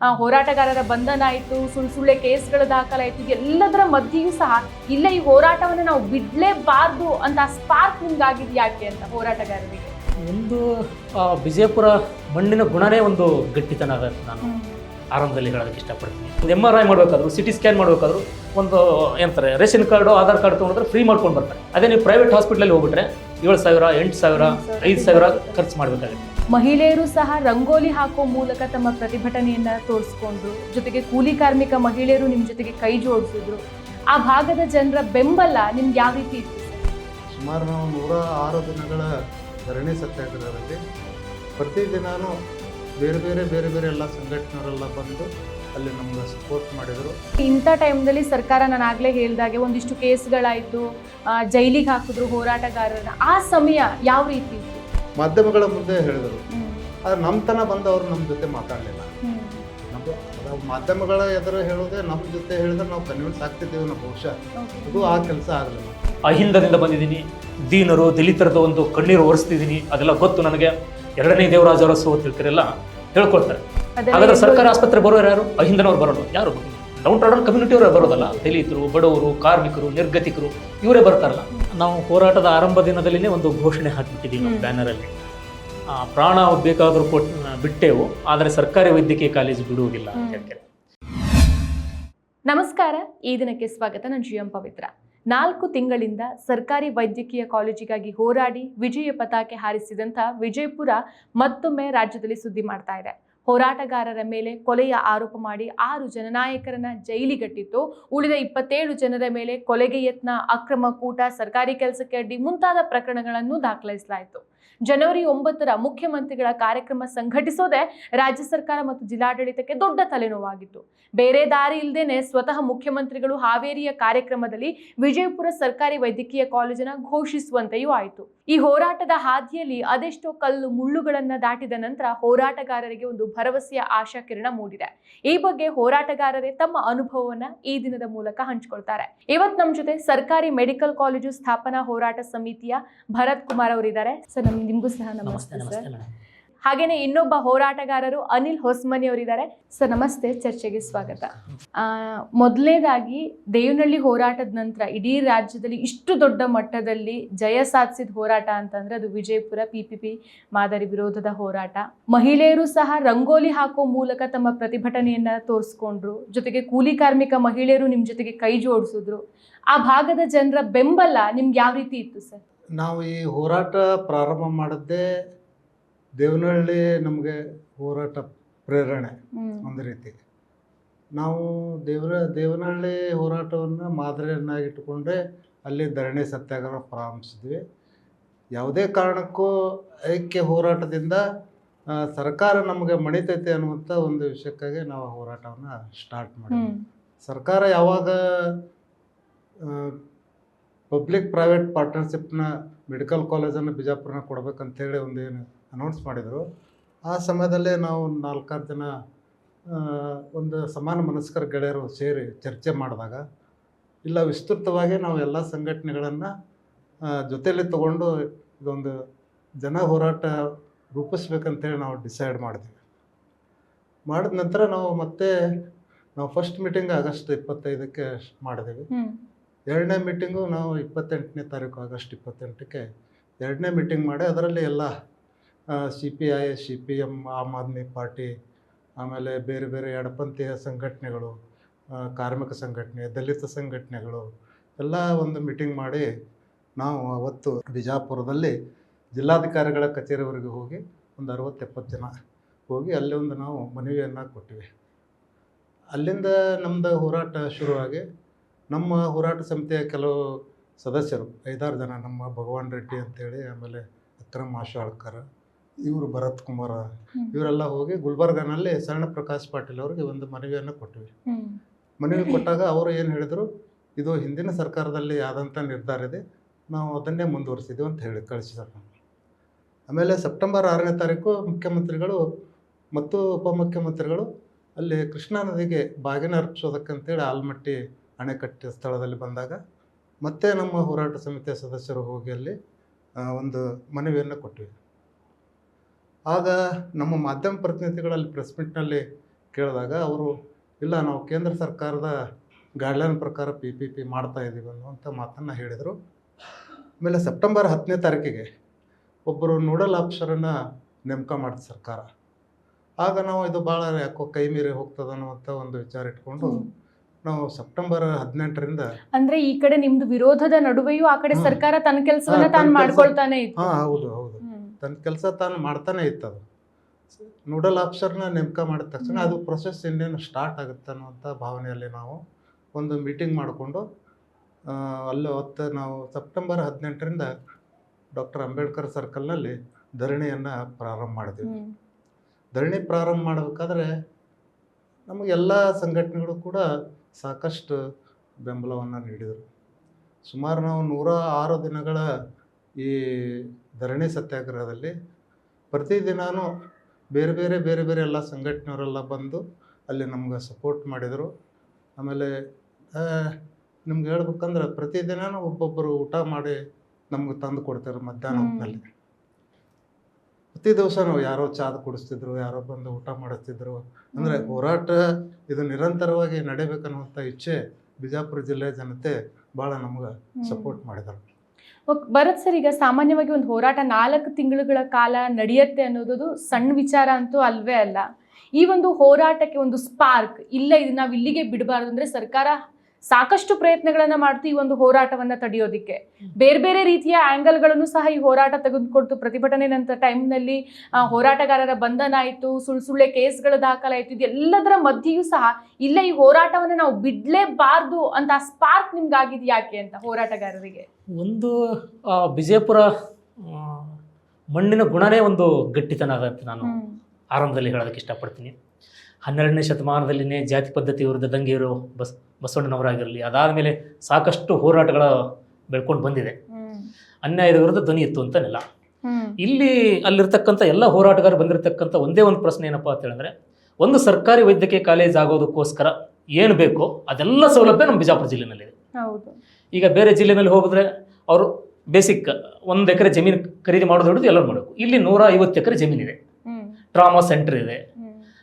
ಆ, ಹೋರಾಟಗಾರರ ಬಂಧನ ಆಯಿತು ಸುಳ್ಳು ಸುಳ್ಳೆ ಕೇಸ್ಗಳ ದಾಖಲಾಯಿತು ಎಲ್ಲದರ ಮಧ್ಯೆಯೂ ಸಹ ಇಲ್ಲೇ ಈ ಹೋರಾಟವನ್ನು ನಾವು ಬಿಡಲೇಬಾರ್ದು ಅಂತ ಸ್ಪಾರ್ಕ್ ನಿಮ್ಗಾಗಿದ್ ಯಾಕೆ ಅಂತ ಹೋರಾಟಗಾರರಿಗೆ? ಒಂದು ಬಿಜಯಪುರ ಮಣ್ಣಿನ ಗುಣನೇ ಒಂದು ಗಟ್ಟಿತನ ಅದ ನಾನು ಆರಂಭದಲ್ಲಿ ಹೇಳೋದಕ್ಕೆ ಇಷ್ಟಪಡ್ತೀನಿ. ಒಂದು ಎಂ ಆರ್ ಐ ಮಾಡಬೇಕಾದ್ರು ಸಿಟಿ ಸ್ಕ್ಯಾನ್ ಮಾಡಬೇಕಾದ್ರು ಒಂದು ಏನಂತಾರೆ ರೇಷನ್ ಕಾರ್ಡು ಆಧಾರ್ ಕಾರ್ಡ್ ತೊಗೊಂಡ್ರೆ ಫ್ರೀ ಮಾಡ್ಕೊಂಡು ಬರ್ತಾರೆ. ಅದೇ ನೀವು ಪ್ರೈವೇಟ್ ಹಾಸ್ಪಿಟ್ಲಲ್ಲಿ ಹೋಗ್ಬಿಟ್ರೆ ಏಳು ಸಾವಿರ ಎಂಟು ಸಾವಿರ ಐದು ಸಾವಿರ ಖರ್ಚು ಮಾಡಬೇಕಾಗುತ್ತೆ. ಮಹಿಳೆಯರು ಸಹ ರಂಗೋಲಿ ಹಾಕೋ ಮೂಲಕ ತಮ್ಮ ಪ್ರತಿಭಟನೆಯನ್ನ ತೋರಿಸ್ಕೊಂಡ್ರು ಜೊತೆಗೆ ಕೂಲಿ ಕಾರ್ಮಿಕ ಮಹಿಳೆಯರು ನಿಮ್ಮ ಜೊತೆಗೆ ಕೈ ಜೋಡಿಸಿದ್ರು. ಆ ಭಾಗದ ಜನರ ಬೆಂಬಲ ನಿಮ್ಗೆ ಯಾವ ರೀತಿ ಇತ್ತು ಸುಮಾರು ನಾವು ನೂರ ಆರು ದಿನಗಳ ಧರಣಿ ಸತ್ಯಾಗ್ರಹದಲ್ಲಿ ಪ್ರತಿದಿನಾನು ಬೇರೆ ಬೇರೆ ಬೇರೆ ಬೇರೆ ಎಲ್ಲ ಸಂಘಟನೆಯವರೆಲ್ಲ ಬಂದು ಅಲ್ಲಿ ನಮ್ಗೆ ಸಪೋರ್ಟ್ ಮಾಡಿದರು. ಇಂಥ ಟೈಮ್ದಲ್ಲಿ ಸರ್ಕಾರ ನಾನು ಆಗಲೇ ಹೇಳಿದಾಗೆ ಒಂದಿಷ್ಟು ಕೇಸ್ಗಳಾಯಿತು ಜೈಲಿಗೆ ಹಾಕಿದ್ರು ಹೋರಾಟಗಾರರನ್ನ. ಆ ಸಮಯ ಯಾವ ರೀತಿ ಇತ್ತು? ಮಾಧ್ಯಮಗಳ ಮುಂದೆ ಹೇಳಿದರು. ಆದರೆ ನಮ್ಮತನ ಬಂದವರು ಬಂದು ಅವರು ನಮ್ಮ ಜೊತೆ ಮಾತಾಡಲಿಲ್ಲ ನಮ್ಮ ಮಾಧ್ಯಮಗಳ ಎದುರು ಹೇಳೋದೇ ನಮ್ಮ ಜೊತೆ ಹೇಳಿದ್ರೆ ನಾವು ಕನ್ವಿನ್ಸ್ ಆಗ್ತಿದ್ದೇವೆ ನಾವು ಬಹುಶಃ. ಅದು ಆ ಕೆಲಸ ಆಗಲಿಲ್ಲ. ಅಹಿಂದದಿಂದ ಬಂದಿದ್ದೀನಿ ದೀನರು ದಲಿತರದ ಒಂದು ಕಣ್ಣೀರು ಒರೆಸ್ತಿದ್ದೀನಿ ಅದೆಲ್ಲ ಗೊತ್ತು ನನಗೆ. ಎರಡನೇ ದೇವರಾಜ ಅರಸು ಅಂತ ಹೇಳ್ತಿರಲ್ಲ ಹೇಳ್ಕೊಳ್ತಾರೆ ಹಾಗಾದ್ರೆ ಸರ್ಕಾರಿ ಸರ್ಕಾರ ಆಸ್ಪತ್ರೆ ಬರೋರು ಯಾರು? ಅಹಿಂದನವ್ರು ಬರೋಣ ಯಾರು? ಡೌನ್ ಟೌಡಲ್ ಕಮ್ಯುನಿಟಿ ಅವರೇ ಬರೋದಲ್ಲ. ದಲಿತರು ಬಡವರು ಕಾರ್ಮಿಕರು ನಿರ್ಗತಿಕರು ಇವರೇ ಬರ್ತಾರಲ್ಲ. ನಾವು ಹೋರಾಟದ ಆರಂಭ ದಿನದಲ್ಲಿನೇ ಒಂದು ಘೋಷಣೆ ಹಾಕಿಬಿಟ್ಟಿದ್ದೀವಿ ನಮ್ಮ. ಬ್ಯಾನರಲ್ಲಿ. ಪ್ರಾಣ ಬೇಕಾದರೂ ಕೊಟ್ ಬಿಟ್ಟೆವು ಆದರೆ ಸರ್ಕಾರಿ ವೈದ್ಯಕೀಯ ಕಾಲೇಜು ಬಿಡುವುದಿಲ್ಲ ಅಂತ ಹ್ಮ್. ಹೇಳ್ತಾರೆ. ನಮಸ್ಕಾರ. ಈ ದಿನಕ್ಕೆ ಸ್ವಾಗತ. ನಾನು ಜಿ ಎಂ ಪವಿತ್ರ. ನಾಲ್ಕು ತಿಂಗಳಿಂದ ಸರ್ಕಾರಿ ವೈದ್ಯಕೀಯ ಕಾಲೇಜಿಗಾಗಿ ಹೋರಾಡಿ ವಿಜಯ ಪತಾಕೆ ಹಾರಿಸಿದಂಥ ವಿಜಯಪುರ ಮತ್ತೊಮ್ಮೆ ರಾಜ್ಯದಲ್ಲಿ ಸುದ್ದಿ ಮಾಡ್ತಾ ಇದೆ. ಹೋರಾಟಗಾರರ ಮೇಲೆ ಕೊಲೆಯ ಆರೋಪ ಮಾಡಿ ಆರು ಜನನಾಯಕರನ್ನ ಜೈಲಿಗಟ್ಟಿತ್ತು. ಉಳಿದ ಇಪ್ಪತ್ತೇಳು ಜನರ ಮೇಲೆ ಕೊಲೆಗೆ ಯತ್ನ, ಅಕ್ರಮ ಕೂಟ, ಸರ್ಕಾರಿ ಕೆಲಸಕ್ಕೆ ಅಡ್ಡಿ ಮುಂತಾದ ಪ್ರಕರಣಗಳನ್ನು ದಾಖಲಿಸಲಾಯಿತು. ಜನವರಿ ಒಂಬತ್ತರ ಮುಖ್ಯಮಂತ್ರಿಗಳ ಕಾರ್ಯಕ್ರಮ ಸಂಘಟಿಸೋದೇ ರಾಜ್ಯ ಸರ್ಕಾರ ಮತ್ತು ಜಿಲ್ಲಾಡಳಿತಕ್ಕೆ ದೊಡ್ಡ ತಲೆನೋವಾಗಿತ್ತು. ಬೇರೆ ದಾರಿ ಇಲ್ಲದೇನೆ ಸ್ವತಃ ಮುಖ್ಯಮಂತ್ರಿಗಳು ಹಾವೇರಿಯ ಕಾರ್ಯಕ್ರಮದಲ್ಲಿ ವಿಜಯಪುರ ಸರ್ಕಾರಿ ವೈದ್ಯಕೀಯ ಕಾಲೇಜನ್ನ ಘೋಷಿಸುವಂತೆಯೂ ಆಯಿತು. ಈ ಹೋರಾಟದ ಹಾದಿಯಲ್ಲಿ ಅದೆಷ್ಟೋ ಕಲ್ಲು ಮುಳ್ಳುಗಳನ್ನ ದಾಟಿದ ನಂತರ ಹೋರಾಟಗಾರರಿಗೆ ಒಂದು ಭರವಸೆಯ ಆಶಾ ಕಿರಣ ಮೂಡಿದೆ. ಈ ಬಗ್ಗೆ ಹೋರಾಟಗಾರರೇ ತಮ್ಮ ಅನುಭವವನ್ನ ಈ ದಿನದ ಮೂಲಕ ಹಂಚಿಕೊಳ್ತಾರೆ. ಇವತ್ ನಮ್ಮ ಜೊತೆ ಸರ್ಕಾರಿ ಮೆಡಿಕಲ್ ಕಾಲೇಜು ಸ್ಥಾಪನಾ ಹೋರಾಟ ಸಮಿತಿಯ ಭರತ್ ಕುಮಾರ್ ಅವರಿದ್ದಾರೆ. ಸರ್ ನಮ್ ನಿಮಗೂ ಸಹ ನಮಸ್ತೆ ಸರ್. ಹಾಗೇನೆ ಇನ್ನೊಬ್ಬ ಹೋರಾಟಗಾರರು ಅನಿಲ್ ಹೊಸ್ಮನಿ ಅವರಿದ್ದಾರೆ. ಸರ್, ನಮಸ್ತೆ, ಚರ್ಚೆಗೆ ಸ್ವಾಗತ. ಮೊದಲನೇದಾಗಿ ದೇವನಹಳ್ಳಿ ಹೋರಾಟದ ನಂತರ ಇಡೀ ರಾಜ್ಯದಲ್ಲಿ ಇಷ್ಟು ದೊಡ್ಡ ಮಟ್ಟದಲ್ಲಿ ಜಯ ಸಾಧಿಸಿದ ಹೋರಾಟ ಅಂತಂದ್ರೆ ಅದು ವಿಜಯಪುರ ಪಿ ಮಾದರಿ ವಿರೋಧದ ಹೋರಾಟ. ಮಹಿಳೆಯರು ಸಹ ರಂಗೋಲಿ ಹಾಕೋ ಮೂಲಕ ತಮ್ಮ ಪ್ರತಿಭಟನೆಯನ್ನ ತೋರಿಸ್ಕೊಂಡ್ರು. ಜೊತೆಗೆ ಕೂಲಿ ಕಾರ್ಮಿಕ ಮಹಿಳೆಯರು ನಿಮ್ ಜೊತೆಗೆ ಕೈ ಜೋಡಿಸಿದ್ರು. ಆ ಭಾಗದ ಜನರ ಬೆಂಬಲ ನಿಮ್ಗೆ ಯಾವ ರೀತಿ ಇತ್ತು ಸರ್? ನಾವು ಈ ಹೋರಾಟ ಪ್ರಾರಂಭ ಮಾಡಿದ್ದೇ ದೇವನಹಳ್ಳಿ ನಮಗೆ ಹೋರಾಟ ಪ್ರೇರಣೆ ಒಂದು ರೀತಿ. ನಾವು ದೇವರ ದೇವನಹಳ್ಳಿ ಹೋರಾಟವನ್ನು ಮಾದರಿಯನ್ನಾಗಿಟ್ಟುಕೊಂಡೇ ಅಲ್ಲಿ ಧರಣಿ ಸತ್ಯಾಗ್ರಹ ಪ್ರಾರಂಭಿಸಿದ್ವಿ. ಯಾವುದೇ ಕಾರಣಕ್ಕೂ ಐಕ್ಯ ಹೋರಾಟದಿಂದ ಸರ್ಕಾರ ನಮಗೆ ಮಣಿತೈತೆ ಅನ್ನುವಂಥ ಒಂದು ವಿಷಯಕ್ಕಾಗಿ ನಾವು ಹೋರಾಟವನ್ನು ಸ್ಟಾರ್ಟ್ ಮಾಡಿದ್ವಿ. ಸರ್ಕಾರ ಯಾವಾಗ ಪಬ್ಲಿಕ್ ಪ್ರೈವೇಟ್ ಪಾರ್ಟ್ನರ್ಶಿಪ್ನ ಮೆಡಿಕಲ್ ಕಾಲೇಜನ್ನು ಬಿಜಾಪುರನ ಕೊಡ್ಬೇಕಂತೇಳಿ ಒಂದು ಏನು ಅನೌನ್ಸ್ ಮಾಡಿದರು. ಆ ಸಮಯದಲ್ಲೇ ನಾವು ನಾಲ್ಕಾರು ಜನ ಒಂದು ಸಮಾನ ಮನಸ್ಕರ ಗೆಳೆಯರು ಸೇರಿ ಚರ್ಚೆ ಮಾಡಿದಾಗ, ಇಲ್ಲ ವಿಸ್ತೃತವಾಗಿ ನಾವು ಎಲ್ಲ ಸಂಘಟನೆಗಳನ್ನು ಜೊತೆಯಲ್ಲಿ ತಗೊಂಡು ಇದೊಂದು ಜನ ಹೋರಾಟ ರೂಪಿಸ್ಬೇಕಂತೇಳಿ ನಾವು ಡಿಸೈಡ್ ಮಾಡಿದ್ವಿ. ಮಾಡಿದ ನಂತರ ನಾವು ಮತ್ತೆ, ನಾವು ಫಸ್ಟ್ ಮೀಟಿಂಗ್ ಆಗಸ್ಟ್ ಇಪ್ಪತ್ತೈದಕ್ಕೆ ಮಾಡಿದ್ದೀವಿ. ಹ್ಮ್. ಎರಡನೇ ಮೀಟಿಂಗು ನಾವು ಇಪ್ಪತ್ತೆಂಟನೇ ತಾರೀಕು, ಆಗಸ್ಟ್ ಇಪ್ಪತ್ತೆಂಟಕ್ಕೆ ಎರಡನೇ ಮೀಟಿಂಗ್ ಮಾಡಿ ಅದರಲ್ಲಿ ಎಲ್ಲ C P I C P M Aam Aadmi party, ಆಮೇಲೆ ಬೇರೆ ಬೇರೆ ಎಡಪಂಥೀಯ ಸಂಘಟನೆಗಳು ಕಾರ್ಮಿಕ ಸಂಘಟನೆ, ದಲಿತ ಸಂಘಟನೆಗಳು, ಎಲ್ಲ ಒಂದು ಮೀಟಿಂಗ್ ಮಾಡಿ ನಾವು ಅವತ್ತು ಬಿಜಾಪುರದಲ್ಲಿ ಜಿಲ್ಲಾಧಿಕಾರಿಗಳ ಕಚೇರಿವರೆಗೆ ಹೋಗಿ ಒಂದು ಅರವತ್ತು ಎಪ್ಪತ್ತು ಜನ ಹೋಗಿ ಅಲ್ಲಿ ಒಂದು ನಾವು ಮನವಿಯನ್ನು ಕೊಟ್ಟಿವಿ. ಅಲ್ಲಿಂದ ನಮ್ಮದು ಹೋರಾಟ ಶುರುವಾಗಿ ನಮ್ಮ ಹೋರಾಟ ಸಮಿತಿಯ ಕೆಲವು ಸದಸ್ಯರು ಐದಾರು ಜನ ನಮ್ಮ ಭಗವಾನ್ ರೆಡ್ಡಿ ಅಂತೇಳಿ ಆಮೇಲೆ ಅಕ್ರಮ್ ಆಶಾಳ್ಕರ್ ಇವರು ಭರತ್ ಕುಮಾರ ಇವರೆಲ್ಲ ಹೋಗಿ ಗುಲ್ಬರ್ಗಾನಲ್ಲಿ ಶರಣ ಪ್ರಕಾಶ್ ಪಾಟೀಲ್ ಅವರಿಗೆ ಒಂದು ಮನವಿಯನ್ನು ಕೊಟ್ಟಿವಿ. ಮನವಿ ಕೊಟ್ಟಾಗ ಅವರು ಏನು ಹೇಳಿದರು ಇದು ಹಿಂದಿನ ಸರ್ಕಾರದಲ್ಲಿ ಆದಂಥ ನಿರ್ಧಾರ ಇದೆ ನಾವು ಅದನ್ನೇ ಮುಂದುವರಿಸಿದ್ದೀವಿ ಅಂತ ಹೇಳಿ ಕಳಿಸಿದ್ದಾರೆ. ಆಮೇಲೆ ಸೆಪ್ಟೆಂಬರ್ ಆರನೇ ತಾರೀಕು ಮುಖ್ಯಮಂತ್ರಿಗಳು ಮತ್ತು ಉಪಮುಖ್ಯಮಂತ್ರಿಗಳು ಅಲ್ಲಿ ಕೃಷ್ಣಾ ನದಿಗೆ ಬಾಗಿನ ಅರ್ಪಿಸೋದಕ್ಕಂತೇಳಿ ಆಲ್ಮಟ್ಟಿ ಅಣೆಕಟ್ಟೆ ಸ್ಥಳದಲ್ಲಿ ಬಂದಾಗ ಮತ್ತೆ ನಮ್ಮ ಹೋರಾಟ ಸಮಿತಿಯ ಸದಸ್ಯರು ಹೋಗಿ ಅಲ್ಲಿ ಒಂದು ಮನವಿಯನ್ನು ಕೊಟ್ಟಿವಿ. ಆಗ ನಮ್ಮ ಮಾಧ್ಯಮ ಪ್ರತಿನಿಧಿಗಳಲ್ಲಿ ಪ್ರೆಸ್ ಮೀಟ್ನಲ್ಲಿ ಕೇಳಿದಾಗ ಅವರು, ಇಲ್ಲ, ನಾವು ಕೇಂದ್ರ ಸರ್ಕಾರದ ಗೈಡ್ಲೈನ್ ಪ್ರಕಾರ ಪಿ ಪಿ ಪಿ ಮಾಡ್ತಾ ಇದ್ದೀವಿ ಅನ್ನುವಂಥ ಮಾತನ್ನು ಹೇಳಿದರು. ಆಮೇಲೆ ಸೆಪ್ಟೆಂಬರ್ ಹತ್ತನೇ ತಾರೀಕಿಗೆ ಒಬ್ಬರು ನೋಡಲ್ ಆಫೀಸರನ್ನು ನೇಮಕ ಮಾಡಿದ ಸರ್ಕಾರ. ಆಗ ನಾವು ಇದು ಭಾಳ ಯಾಕೋ ಕೈ ಮೀರಿ ಹೋಗ್ತದೆ ಅನ್ನುವಂಥ ಒಂದು ವಿಚಾರ ಇಟ್ಕೊಂಡು ನಾವು ಸೆಪ್ಟೆಂಬರ್ ಹದಿನೆಂಟರಿಂದ ಅಂದ್ರೆ ಈ ಕಡೆ ನಿಮ್ದು ವಿರೋಧದ ನಡುವೆಯೂ ಆ ಕಡೆ ಸರ್ಕಾರ ತನ್ನ ಕೆಲಸವನ್ನ ತಾನು ಮಾಡ್ಕೊಳ್ತಾನೆ ಇತ್ತು. ಹಾ ಹೌದು ಹೌದು. ತನ್ನ ಕೆಲಸ ತಾನು ಮಾಡ್ತಾನೆ ಇತ್ತು ಅದು ನೋಡಲ್ ಆಫೀಸರ್ನ ನೇಮಕ ಮಾಡಿದ ತಕ್ಷಣ ಅದು ಪ್ರೊಸೆಸ್ ಇನ್ನೇನು ಸ್ಟಾರ್ಟ್ ಆಗುತ್ತೆ ಅನ್ನುವಂಥ ಭಾವನೆಯಲ್ಲಿ ನಾವು ಒಂದು ಮೀಟಿಂಗ್ ಮಾಡಿಕೊಂಡು ಅಲ್ಲಿ ಅವತ್ತು ನಾವು ಸೆಪ್ಟೆಂಬರ್ ಹದಿನೆಂಟರಿಂದ ಡಾಕ್ಟರ್ ಅಂಬೇಡ್ಕರ್ ಸರ್ಕಲ್ನಲ್ಲಿ ಧರಣಿಯನ್ನು ಪ್ರಾರಂಭ ಮಾಡಿದ್ವಿ. ಧರಣಿ ಪ್ರಾರಂಭ ಮಾಡಬೇಕಾದ್ರೆ ನಮಗೆ ಎಲ್ಲ ಸಂಘಟನೆಗಳು ಕೂಡ ಸಾಕಷ್ಟು ಬೆಂಬಲವನ್ನು ನೀಡಿದರು. ಸುಮಾರು ನಾವು ನೂರ ಆರು ದಿನಗಳ ಈ ಧರಣಿ ಸತ್ಯಾಗ್ರಹದಲ್ಲಿ ಪ್ರತಿದಿನವೂ ಬೇರೆ ಬೇರೆ ಬೇರೆ ಬೇರೆ ಎಲ್ಲ ಸಂಘಟನೆಯವರೆಲ್ಲ ಬಂದು ಅಲ್ಲಿ ನಮ್ಗೆ ಸಪೋರ್ಟ್ ಮಾಡಿದರು. ಆಮೇಲೆ ನಿಮ್ಗೆ ಹೇಳ್ಬೇಕಂದ್ರೆ ಪ್ರತಿದಿನನೂ ಒಬ್ಬೊಬ್ಬರು ಊಟ ಮಾಡಿ ನಮ್ಗೆ ತಂದು ಕೊಡ್ತಾರೆ ಮಧ್ಯಾಹ್ನ ಪ್ರತಿ ದಿವಸ ನಾವು ಯಾರೋ ಚಾದ ಕುಡಿಸ್ತಿದ್ರು ಯಾರೋ ಬಂದು ಊಟ ಮಾಡಿಸ್ತಿದ್ರು. ಅಂದರೆ ಹೋರಾಟ ಇದು ನಿರಂತರವಾಗಿ ನಡೀಬೇಕನ್ನುವಂಥ ಇಚ್ಛೆ ಬಿಜಾಪುರ ಜಿಲ್ಲೆಯ ಜನತೆ ಭಾಳ ನಮ್ಗೆ ಸಪೋರ್ಟ್ ಮಾಡಿದರು. ಭರತ್ ಸರ್ ಈಗ ಸಾಮಾನ್ಯವಾಗಿ ಒಂದು ಹೋರಾಟ ನಾಲ್ಕು ತಿಂಗಳುಗಳ ಕಾಲ ನಡೆಯುತ್ತೆ ಅನ್ನೋದು ಸಣ್ಣ ವಿಚಾರ ಅಂತೂ ಅಲ್ವೇ ಅಲ್ಲ. ಈ ಒಂದು ಹೋರಾಟಕ್ಕೆ ಒಂದು ಸ್ಪಾರ್ಕ್ ಇಲ್ಲ ಇದು ನಾವು ಇಲ್ಲಿಗೆ ಬಿಡಬಾರ್ದು ಅಂದ್ರೆ ಸರ್ಕಾರ ಸಾಕಷ್ಟು ಪ್ರಯತ್ನಗಳನ್ನ ಮಾಡ್ತು ಈ ಒಂದು ಹೋರಾಟವನ್ನ ತಡೆಯೋದಿಕ್ಕೆ. ಬೇರೆ ಬೇರೆ ರೀತಿಯ ಆಂಗಲ್ಗಳನ್ನು ಸಹ ಈ ಹೋರಾಟ ತೆಗೆದುಕೊಡ್ತು. ಪ್ರತಿಭಟನೆ ನಂತರ ಟೈಮ್ನಲ್ಲಿ ಹೋರಾಟಗಾರರ ಬಂಧನ ಆಯಿತು ಸುಳ್ಳು ಸುಳ್ಳೆ ಕೇಸ್ಗಳು ದಾಖಲಾಯಿತು. ಇದೆಲ್ಲದರ ಮಧ್ಯೆಯೂ ಸಹ ಇಲ್ಲ ಈ ಹೋರಾಟವನ್ನ ನಾವು ಬಿಡಲೇಬಾರ್ದು ಅಂತ ಸ್ಪಾರ್ಕ್ ನಿಮ್ಗೆ ಆಗಿದ್ ಯಾಕೆ ಅಂತ ಹೋರಾಟಗಾರರಿಗೆ? ಒಂದು ಆ, ವಿಜಯಪುರ ಮಣ್ಣಿನ ಗುಣನೇ ಒಂದು ಗಟ್ಟಿತನ ಅಂತ ನಾನು. ಆರಂಭದಲ್ಲಿ ಹೇಳೋದಕ್ಕೆ ಇಷ್ಟಪಡ್ತೀನಿ. ಹನ್ನೆರಡನೇ ಶತಮಾನದಲ್ಲಿನೇ ಜಾತಿ ಪದ್ಧತಿ ವಿರುದ್ಧ ದಂಗೆಯರು ಬಸ್ ಬಸವಣ್ಣನವರಾಗಿರಲಿ ಅದಾದ ಮೇಲೆ ಸಾಕಷ್ಟು ಹೋರಾಟಗಳ ಬೆಳ್ಕೊಂಡು ಬಂದಿದೆ. ಅನ್ಯಾಯದ ವಿರುದ್ಧ ಧ್ವನಿ ಇತ್ತು ಅಂತ ನೆಲ. ಇಲ್ಲಿ ಅಲ್ಲಿರ್ತಕ್ಕಂಥ ಎಲ್ಲ ಹೋರಾಟಗಾರರು ಬಂದಿರತಕ್ಕಂಥ ಒಂದೇ ಒಂದು ಪ್ರಶ್ನೆ ಏನಪ್ಪಾ ಅಂತ ಹೇಳಿದ್ರೆ ಒಂದು ಸರ್ಕಾರಿ ವೈದ್ಯಕೀಯ ಕಾಲೇಜ್ ಆಗೋದಕ್ಕೋಸ್ಕರ ಏನು ಬೇಕೋ ಅದೆಲ್ಲ ಸೌಲಭ್ಯ ನಮ್ಮ ಬಿಜಾಪುರ ಜಿಲ್ಲೆನಲ್ಲಿದೆ ಈಗ ಬೇರೆ ಜಿಲ್ಲೆನಲ್ಲಿ ಹೋಗಿದ್ರೆ ಅವರು ಬೇಸಿಕ್ ಒಂದು ಎಕರೆ ಜಮೀನು ಖರೀದಿ ಮಾಡೋದು ಹಿಡಿದು ಎಲ್ಲರೂ ಮಾಡಬೇಕು ಇಲ್ಲಿ ನೂರ ಐವತ್ತು ಎಕರೆ ಜಮೀನಿದೆ. ಟ್ರಾಮಾ ಸೆಂಟರ್ ಇದೆ.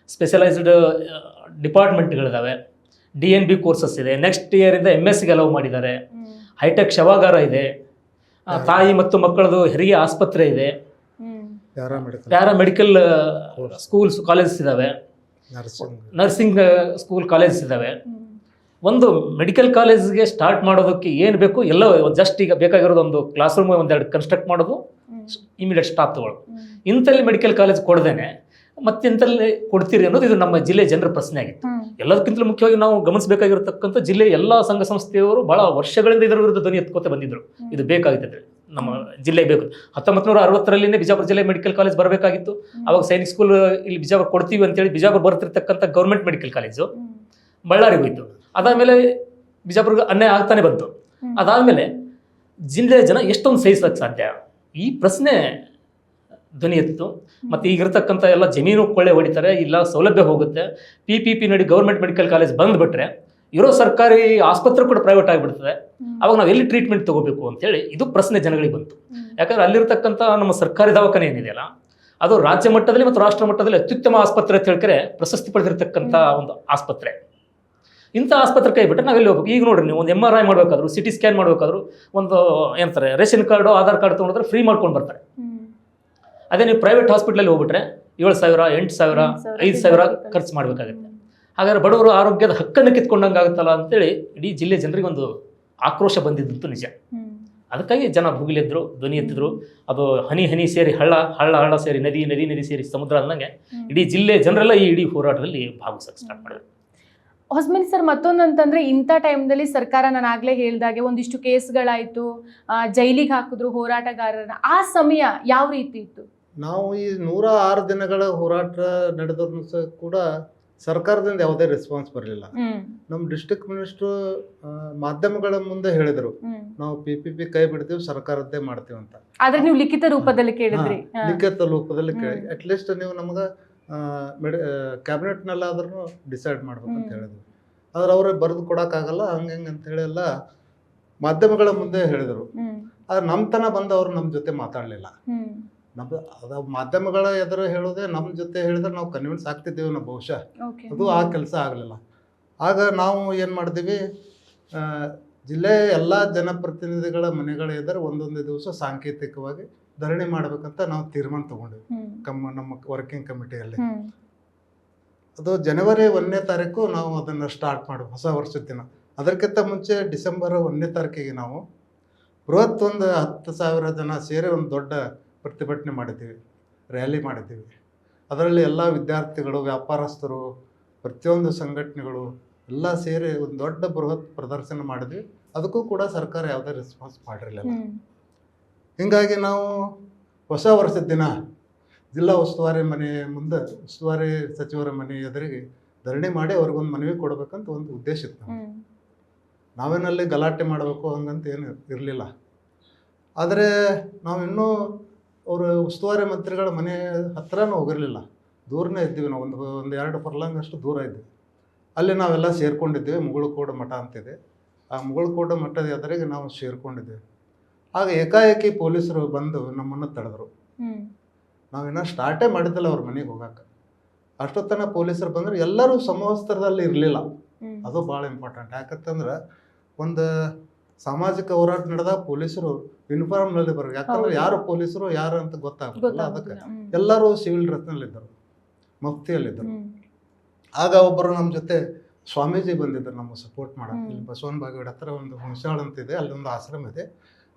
ಸ್ಪೆಷಲೈಸ್ಡ್ ಡಿಪಾರ್ಟ್ಮೆಂಟ್ಗಳಿದ್ದಾವೆ ಡಿ ಎನ್ ಬಿ ಕೋರ್ಸಸ್ ಇದೆ. ನೆಕ್ಸ್ಟ್ ಇಯರಿಂದ ಎಂ ಎಸ್ಗೆ ಅಲೌ ಮಾಡಿದ್ದಾರೆ. ಹೈಟೆಕ್ ಶವಾಗಾರ ಇದೆ. ತಾಯಿ ಮತ್ತು ಮಕ್ಕಳದು ಹೆರಿಗೆ ಆಸ್ಪತ್ರೆ ಇದೆ. ಹ್ಮ್. Para medical. Paramedical schools colleges ಇದ್ದಾವೆ ನರ್ಸಿಂಗ್. ಸ್ಕೂಲ್ ಕಾಲೇಜಸ್ ಇದ್ದಾವೆ ಒಂದು ಮೆಡಿಕಲ್ ಕಾಲೇಜಿಗೆ ಸ್ಟಾರ್ಟ್ ಮಾಡೋದಕ್ಕೆ ಏನು ಬೇಕು ಎಲ್ಲ ಜಸ್ಟ್ ಈಗ ಬೇಕಾಗಿರೋದು ಒಂದು ಕ್ಲಾಸ್ ರೂಮ್ ಒಂದೆರಡು ಕನ್ಸ್ಟ್ರಕ್ಟ್ ಮಾಡೋದು. ಇಮಿಡಿಯೇಟ್ ಸ್ಟಾಪ್ ತಗೊಳ್ಳೋದು. ಇಂಥಲ್ಲಿ ಮೆಡಿಕಲ್ ಕಾಲೇಜ್ ಕೊಡ್ದೇನೆ. ಮತ್ತೆಂತಲ್ಲಿ ಕೊಡ್ತೀರಿ ಅನ್ನೋದು ಇದು ನಮ್ಮ ಜಿಲ್ಲೆ ಜನರ ಪ್ರಶ್ನೆ ಆಗಿತ್ತು. ಎಲ್ಲದಕ್ಕಿಂತಲೂ ಎಲ್ಲದಕ್ಕಿಂತ ಮುಖ್ಯವಾಗಿ ನಾವು ಗಮನಿಸಬೇಕಾಗಿರತಕ್ಕಂಥ ಜಿಲ್ಲೆ ಎಲ್ಲ ಸಂಘ ಸಂಸ್ಥೆಯವರು ಬಹಳ ವರ್ಷಗಳಿಂದ ಇದರ ವಿರುದ್ಧ ಧ್ವನಿ ಎತ್ಕೋತ ಬಂದಿದ್ರು. ಇದು ಬೇಕಾಗಿತ್ತು ನಮ್ಮ ಜಿಲ್ಲೆ ಬೇಕು. ಹತ್ತೊಂಬತ್ತು ನೂರ ಅರವತ್ತರಲ್ಲಿನೇ ಬಿಜಾಪುರ ಜಿಲ್ಲೆ ಮೆಡಿಕಲ್ ಕಾಲೇಜ್ ಬರಬೇಕಾಗಿತ್ತು. ಅವಾಗ ಸೈನಿಕ್ ಸ್ಕೂಲ್ ಇಲ್ಲಿ ಬಿಜಾಪುರ ಕೊಡ್ತೀವಿ ಅಂತೇಳಿ ಬಿಜಾಪುರ ಬರ್ತಿರ್ತಕ್ಕಂಥ ಗೌರ್ಮೆಂಟ್ ಮೆಡಿಕಲ್ ಕಾಲೇಜು. ಬಳ್ಳಾರಿಗೆ ಹೋಯ್ತು. ಅದಾದಮೇಲೆ ಬಿಜಾಪುರ್ಗೆ ಅನ್ಯಾಯ ಆಗ್ತಾನೆ ಬಂತು. ಅದಾದ ಅದಾದಮೇಲೆ ಜಿಲ್ಲೆಯ ಜನ ಎಷ್ಟೊಂದು ಸಹಿಸೋಕ್ಕೆ ಸಾಧ್ಯ? ಈ ಪ್ರಶ್ನೆ ಧ್ವನಿ ಎತ್ತಿತು ಮತ್ತು ಈಗಿರ್ತಕ್ಕಂಥ ಎಲ್ಲ ಜಮೀನು ಕೊಳ್ಳೆ ಹೊಡಿತಾರೆ ಇಲ್ಲ ಸೌಲಭ್ಯ ಹೋಗುತ್ತೆ. ಪಿ ಪಿ ಪಿ ನಡಿ ಗೌರ್ಮೆಂಟ್ ಮೆಡಿಕಲ್ ಕಾಲೇಜ್ ಬಂದುಬಿಟ್ರೆ ಇರೋ ಸರ್ಕಾರಿ ಆಸ್ಪತ್ರೆ ಕೂಡ ಪ್ರೈವೇಟ್ ಆಗಿಬಿಡ್ತದೆ. ಅವಾಗ ನಾವು ಎಲ್ಲಿ ಟ್ರೀಟ್ಮೆಂಟ್ ತಗೋಬೇಕು ಅಂತೇಳಿ ಇದು ಪ್ರಶ್ನೆ ಜನಗಳಿಗೆ ಬಂತು. ಯಾಕಂದ್ರೆ ಅಲ್ಲಿರ್ತಕ್ಕಂಥ ನಮ್ಮ ಸರ್ಕಾರಿ ದವಾಖಾನೆ ಏನಿದೆಯಲ್ಲ ಅದು ರಾಜ್ಯ ಮಟ್ಟದಲ್ಲಿ ಮತ್ತು ರಾಷ್ಟ್ರ ಮಟ್ಟದಲ್ಲಿ ಅತ್ಯುತ್ತಮ ಆಸ್ಪತ್ರೆ ಅಂತ ಹೇಳ್ಕರೆ ಪ್ರಶಸ್ತಿ ಪಡೆದಿರ್ತಕ್ಕಂಥ ಒಂದು ಆಸ್ಪತ್ರೆ. ಇಂಥ ಆಸ್ಪತ್ರೆ ಕೈ ಬಿಟ್ಟರೆ ನಾವೆಲ್ಲಿ ಹೋಗ್ಬೇಕು. ಈಗ ನೋಡ್ರಿ ನೀವು ಒಂದು ಎಂ ಆರ್ ಐ ಮಾಡಬೇಕಾದ್ರು ಸಿಟಿ ಸ್ಕ್ಯಾನ್ ಮಾಡಬೇಕಾದ್ರು ಒಂದು ಏನಂತಾರೆ ರೇಷನ್ ಕಾರ್ಡು ಆಧಾರ್ ಕಾರ್ಡ್ ತೊಗೊಂಡ್ರೆ ಫ್ರೀ ಮಾಡ್ಕೊಂಡು ಬರ್ತಾರೆ. ಅದೇ ನೀವು ಪ್ರೈವೇಟ್ ಹಾಸ್ಪಿಟ್ಲಲ್ಲಿ ಹೋಗ್ಬಿಟ್ರೆ ಏಳು ಸಾವಿರ ಎಂಟು ಸಾವಿರ ಐದು ಸಾವಿರ. ಖರ್ಚು ಮಾಡಬೇಕಾಗುತ್ತೆ. ಹಾಗಾದ್ರೆ ಬಡವರು ಆರೋಗ್ಯದ ಹಕ್ಕನ್ನು ಕಿತ್ಕೊಂಡಂಗೆ ಆಗುತ್ತಲ್ಲ ಅಂತೇಳಿ ಇಡೀ ಜಿಲ್ಲೆ ಜನರಿಗೆ ಒಂದು ಆಕ್ರೋಶ ಬಂದಿದ್ದಂತೂ ನಿಜ. ಅದಕ್ಕಾಗಿ ಜನ ಭುಗಿಲೆದ್ರು ಧ್ವನಿ ಎತ್ತಿದ್ರು. ಅದು ಹನಿ ಹನಿ ಸೇರಿ ಹಳ್ಳ ಹಳ್ಳ ಹಳ್ಳ ಸೇರಿ ನದಿ ನದಿ ನದಿ ಸೇರಿ ಸಮುದ್ರ ಅಂದಂಗೆ. ಇಡೀ ಜಿಲ್ಲೆ ಜನರೆಲ್ಲ ಈ ಇಡೀ ಹೋರಾಟದಲ್ಲಿ ಭಾಗವಹಿಸಕ್ಕೆ ಸ್ಟಾರ್ಟ್ ಮಾಡಿದ್ರು. ಹೊಸಮನಿ ಸರ್ ಮತ್ತೊಂದಂತಂದ್ರೆ ಇಂಥ ಟೈಮ್ದಲ್ಲಿ ಸರ್ಕಾರ ನಾನು ಆಗ್ಲೇ ಹೇಳಿದಾಗೆ ಒಂದಿಷ್ಟು ಕೇಸ್ಗಳಾಯ್ತು ಜೈಲಿಗೆ ಹಾಕಿದ್ರು ಹೋರಾಟಗಾರರನ್ನ. ಆ ಸಮಯ ಯಾವ ರೀತಿ ಇತ್ತು? ನಾವು ಈ ನೂರ ಆರು ದಿನಗಳ ಹೋರಾಟ ನಡೆದ್ರು ಸಹ ಕೂಡ ಸರ್ಕಾರದಿಂದ ಯಾವುದೇ ರೆಸ್ಪಾನ್ಸ್ ಬರಲಿಲ್ಲ. ನಮ್ಮ ಡಿಸ್ಟ್ರಿಕ್ಟ್ ಮಿನಿಸ್ಟರ್ ಮಾಧ್ಯಮಗಳ ಮುಂದೆ ಹೇಳಿದ್ರು ನಾವು ಪಿ ಪಿ ಪಿ ಕೈ ಬಿಡ್ತೀವಿ ಸರ್ಕಾರದ್ದೇ ಮಾಡ್ತೀವಿ ಅಂತ. ಆದ್ರೆ ನೀವು ಲಿಖಿತ ರೂಪದಲ್ಲಿ ಕೇಳಿದ್ರಿ. ಲಿಖಿತ ರೂಪದಲ್ಲಿ ಕೇಳಿ. ಅಟ್ ಲೀಸ್ಟ್ ನೀವು ನಮ್ಗೆ ಮೆಡಿ ಕ್ಯಾಬಿನೆಟ್ನಲ್ಲಾದ್ರೂ ಡಿಸೈಡ್ ಮಾಡ್ಬೇಕು ಅಂತ. ಹೇಳಿದ್ರು. ಆದ್ರೆ ಅವ್ರಿಗೆ ಬರೆದು ಕೊಡೋಕ್ಕಾಗಲ್ಲ ಹಂಗೆ ಹಂಗೆ ಅಂತ ಹೇಳಿ ಎಲ್ಲ ಮಾಧ್ಯಮಗಳ ಮುಂದೆ ಹೇಳಿದರು. ಆದ್ರೆ ನಮ್ತನ ಬಂದು ಅವ್ರು ನಮ್ಮ ಜೊತೆ ಮಾತಾಡಲಿಲ್ಲ. ಹ್ಮ್ ಅದ ಮಾಧ್ಯಮಗಳ ಎದುರು ಹೇಳೋದೇ ನಮ್ಮ ಜೊತೆ ಹೇಳಿದ್ರೆ ನಾವು ಕನ್ವಿನ್ಸ್ ಆಗ್ತಿದ್ದೇವೆ ನಾವು ಬಹುಶಃ. ಅದು ಆ ಕೆಲಸ ಆಗಲಿಲ್ಲ. ಆಗ ನಾವು ಏನು ಮಾಡಿದ್ವಿ ಜಿಲ್ಲೆ ಜಿಲ್ಲೆಯ ಎಲ್ಲ ಜನಪ್ರತಿನಿಧಿಗಳ ಮನೆಗಳ ಎದುರು ಒಂದೊಂದು ದಿವಸ ಸಾಂಕೇತಿಕವಾಗಿ ಧರಣಿ ಮಾಡಬೇಕಂತ ನಾವು ತೀರ್ಮಾನ ತಗೊಂಡಿವಿ. ಕಮ್ಮ ನಮ್ಮ ವರ್ಕಿಂಗ್ ಕಮಿಟಿಯಲ್ಲಿ ಅದು ಜನವರಿ ಒಂದನೇ ತಾರೀಕು ನಾವು ಅದನ್ನು ಸ್ಟಾರ್ಟ್ ಮಾಡಿ ಹೊಸ ವರ್ಷದ ದಿನ. ಅದಕ್ಕಿಂತ ಮುಂಚೆ ಡಿಸೆಂಬರ್ ಒಂದನೇ ತಾರೀಕಿಗೆ ನಾವು ಬೃಹತ್ ಒಂದು ಹತ್ತು ಸಾವಿರ ಜನ ಸೇರಿ ಒಂದು ದೊಡ್ಡ ಪ್ರತಿಭಟನೆ ಮಾಡಿದ್ದೀವಿ ರ್ಯಾಲಿ ಮಾಡಿದ್ದೀವಿ. ಅದರಲ್ಲಿ ಎಲ್ಲ ವಿದ್ಯಾರ್ಥಿಗಳು ವ್ಯಾಪಾರಸ್ಥರು ಪ್ರತಿಯೊಂದು ಸಂಘಟನೆಗಳು ಎಲ್ಲ ಸೇರಿ ಒಂದು ದೊಡ್ಡ ಬೃಹತ್ ಪ್ರದರ್ಶನ ಮಾಡಿದ್ವಿ. ಅದಕ್ಕೂ ಕೂಡ ಸರ್ಕಾರ ಯಾವುದೇ ರೆಸ್ಪಾನ್ಸ್ ಮಾಡಿರಲಿಲ್ಲ. ಹೀಗಾಗಿ ನಾವು ಹೊಸ ವರ್ಷದ ದಿನ ಜಿಲ್ಲಾ ಉಸ್ತುವಾರಿ ಮನೆ ಮುಂದೆ ಉಸ್ತುವಾರಿ ಸಚಿವರ ಮನೆ ಎದುರಿಗೆ ಧರಣಿ ಮಾಡಿ ಅವ್ರಿಗೊಂದು ಮನವಿ ಕೊಡಬೇಕಂತ ಒಂದು ಉದ್ದೇಶ ಇತ್ತು. ನಾವೇನಲ್ಲಿ ಗಲಾಟೆ ಮಾಡಬೇಕು ಹಂಗಂತ ಏನು ಇರಲಿಲ್ಲ. ಆದರೆ ನಾವು ಇನ್ನೂ ಅವರು ಉಸ್ತುವಾರಿ ಮಂತ್ರಿಗಳ ಮನೆ ಹತ್ರನೂ ಹೋಗಿರಲಿಲ್ಲ. ದೂರನೇ ಇದ್ದೀವಿ ನಾವು. ಒಂದು ಒಂದು ಎರಡು ಪರ್ಲಂಗಷ್ಟು ಅಷ್ಟು ದೂರ ಇದ್ವಿ ಅಲ್ಲಿ ನಾವೆಲ್ಲ ಸೇರ್ಕೊಂಡಿದ್ವಿ ಮುಗುಳುಕೋಡ ಮಠ ಅಂತಿದೆ. ಆ ಮುಗುಳುಕೋಡ ಮಠದ ಎದುರಿಗೆ ನಾವು ಸೇರ್ಕೊಂಡಿದ್ವಿ ಆಗ ಏಕಾಏಕಿ ಪೊಲೀಸರು ಬಂದು ನಮ್ಮನ್ನು ತಡೆದ್ರು. ನಾವಿನ್ನೂ ಸ್ಟಾರ್ಟೇ ಮಾಡಿದ್ದಿಲ್ಲ ಅವ್ರ ಮನೆಗೆ ಹೋಗಕ್ಕೆ ಅಷ್ಟೊತ್ತನ ಪೊಲೀಸರು ಬಂದ್ರೆ. ಎಲ್ಲರೂ ಸಮವಸ್ತ್ರದಲ್ಲಿ ಇರಲಿಲ್ಲ. ಅದು ಭಾಳ ಇಂಪಾರ್ಟೆಂಟ್ ಯಾಕಂತಂದ್ರೆ ಒಂದು ಸಾಮಾಜಿಕ ಹೋರಾಟ ನಡೆದಾಗ ಪೊಲೀಸರು ಯೂನಿಫಾರ್ಮ್ನಲ್ಲಿ ಬರ್ಬೇಕು ಯಾಕಂದ್ರೆ ಹೌದು. ಯಾರು ಪೊಲೀಸರು ಯಾರು ಅಂತ ಗೊತ್ತಾಗಲ್ಲ ಅದಕ್ಕೆ. ಎಲ್ಲರೂ ಸಿವಿಲ್ ಡ್ರೆಸ್ನಲ್ಲಿದ್ದರು ಮಫ್ತಿಯಲ್ಲಿದ್ದರು ಆಗ ಒಬ್ಬರು ನಮ್ಮ ಜೊತೆ ಸ್ವಾಮೀಜಿ ಬಂದಿದ್ದರು ನಮ್ಮ ಸಪೋರ್ಟ್ ಮಾಡೋಕ್ಕೆ. ಇಲ್ಲಿ ಬಸವನ ಬಾಗೇಡ ಹತ್ರ ಒಂದು ಹುಣಸಾಳ್ ಅಂತ ಇದೆ ಅಲ್ಲೊಂದು ಆಶ್ರಮ ಇದೆ.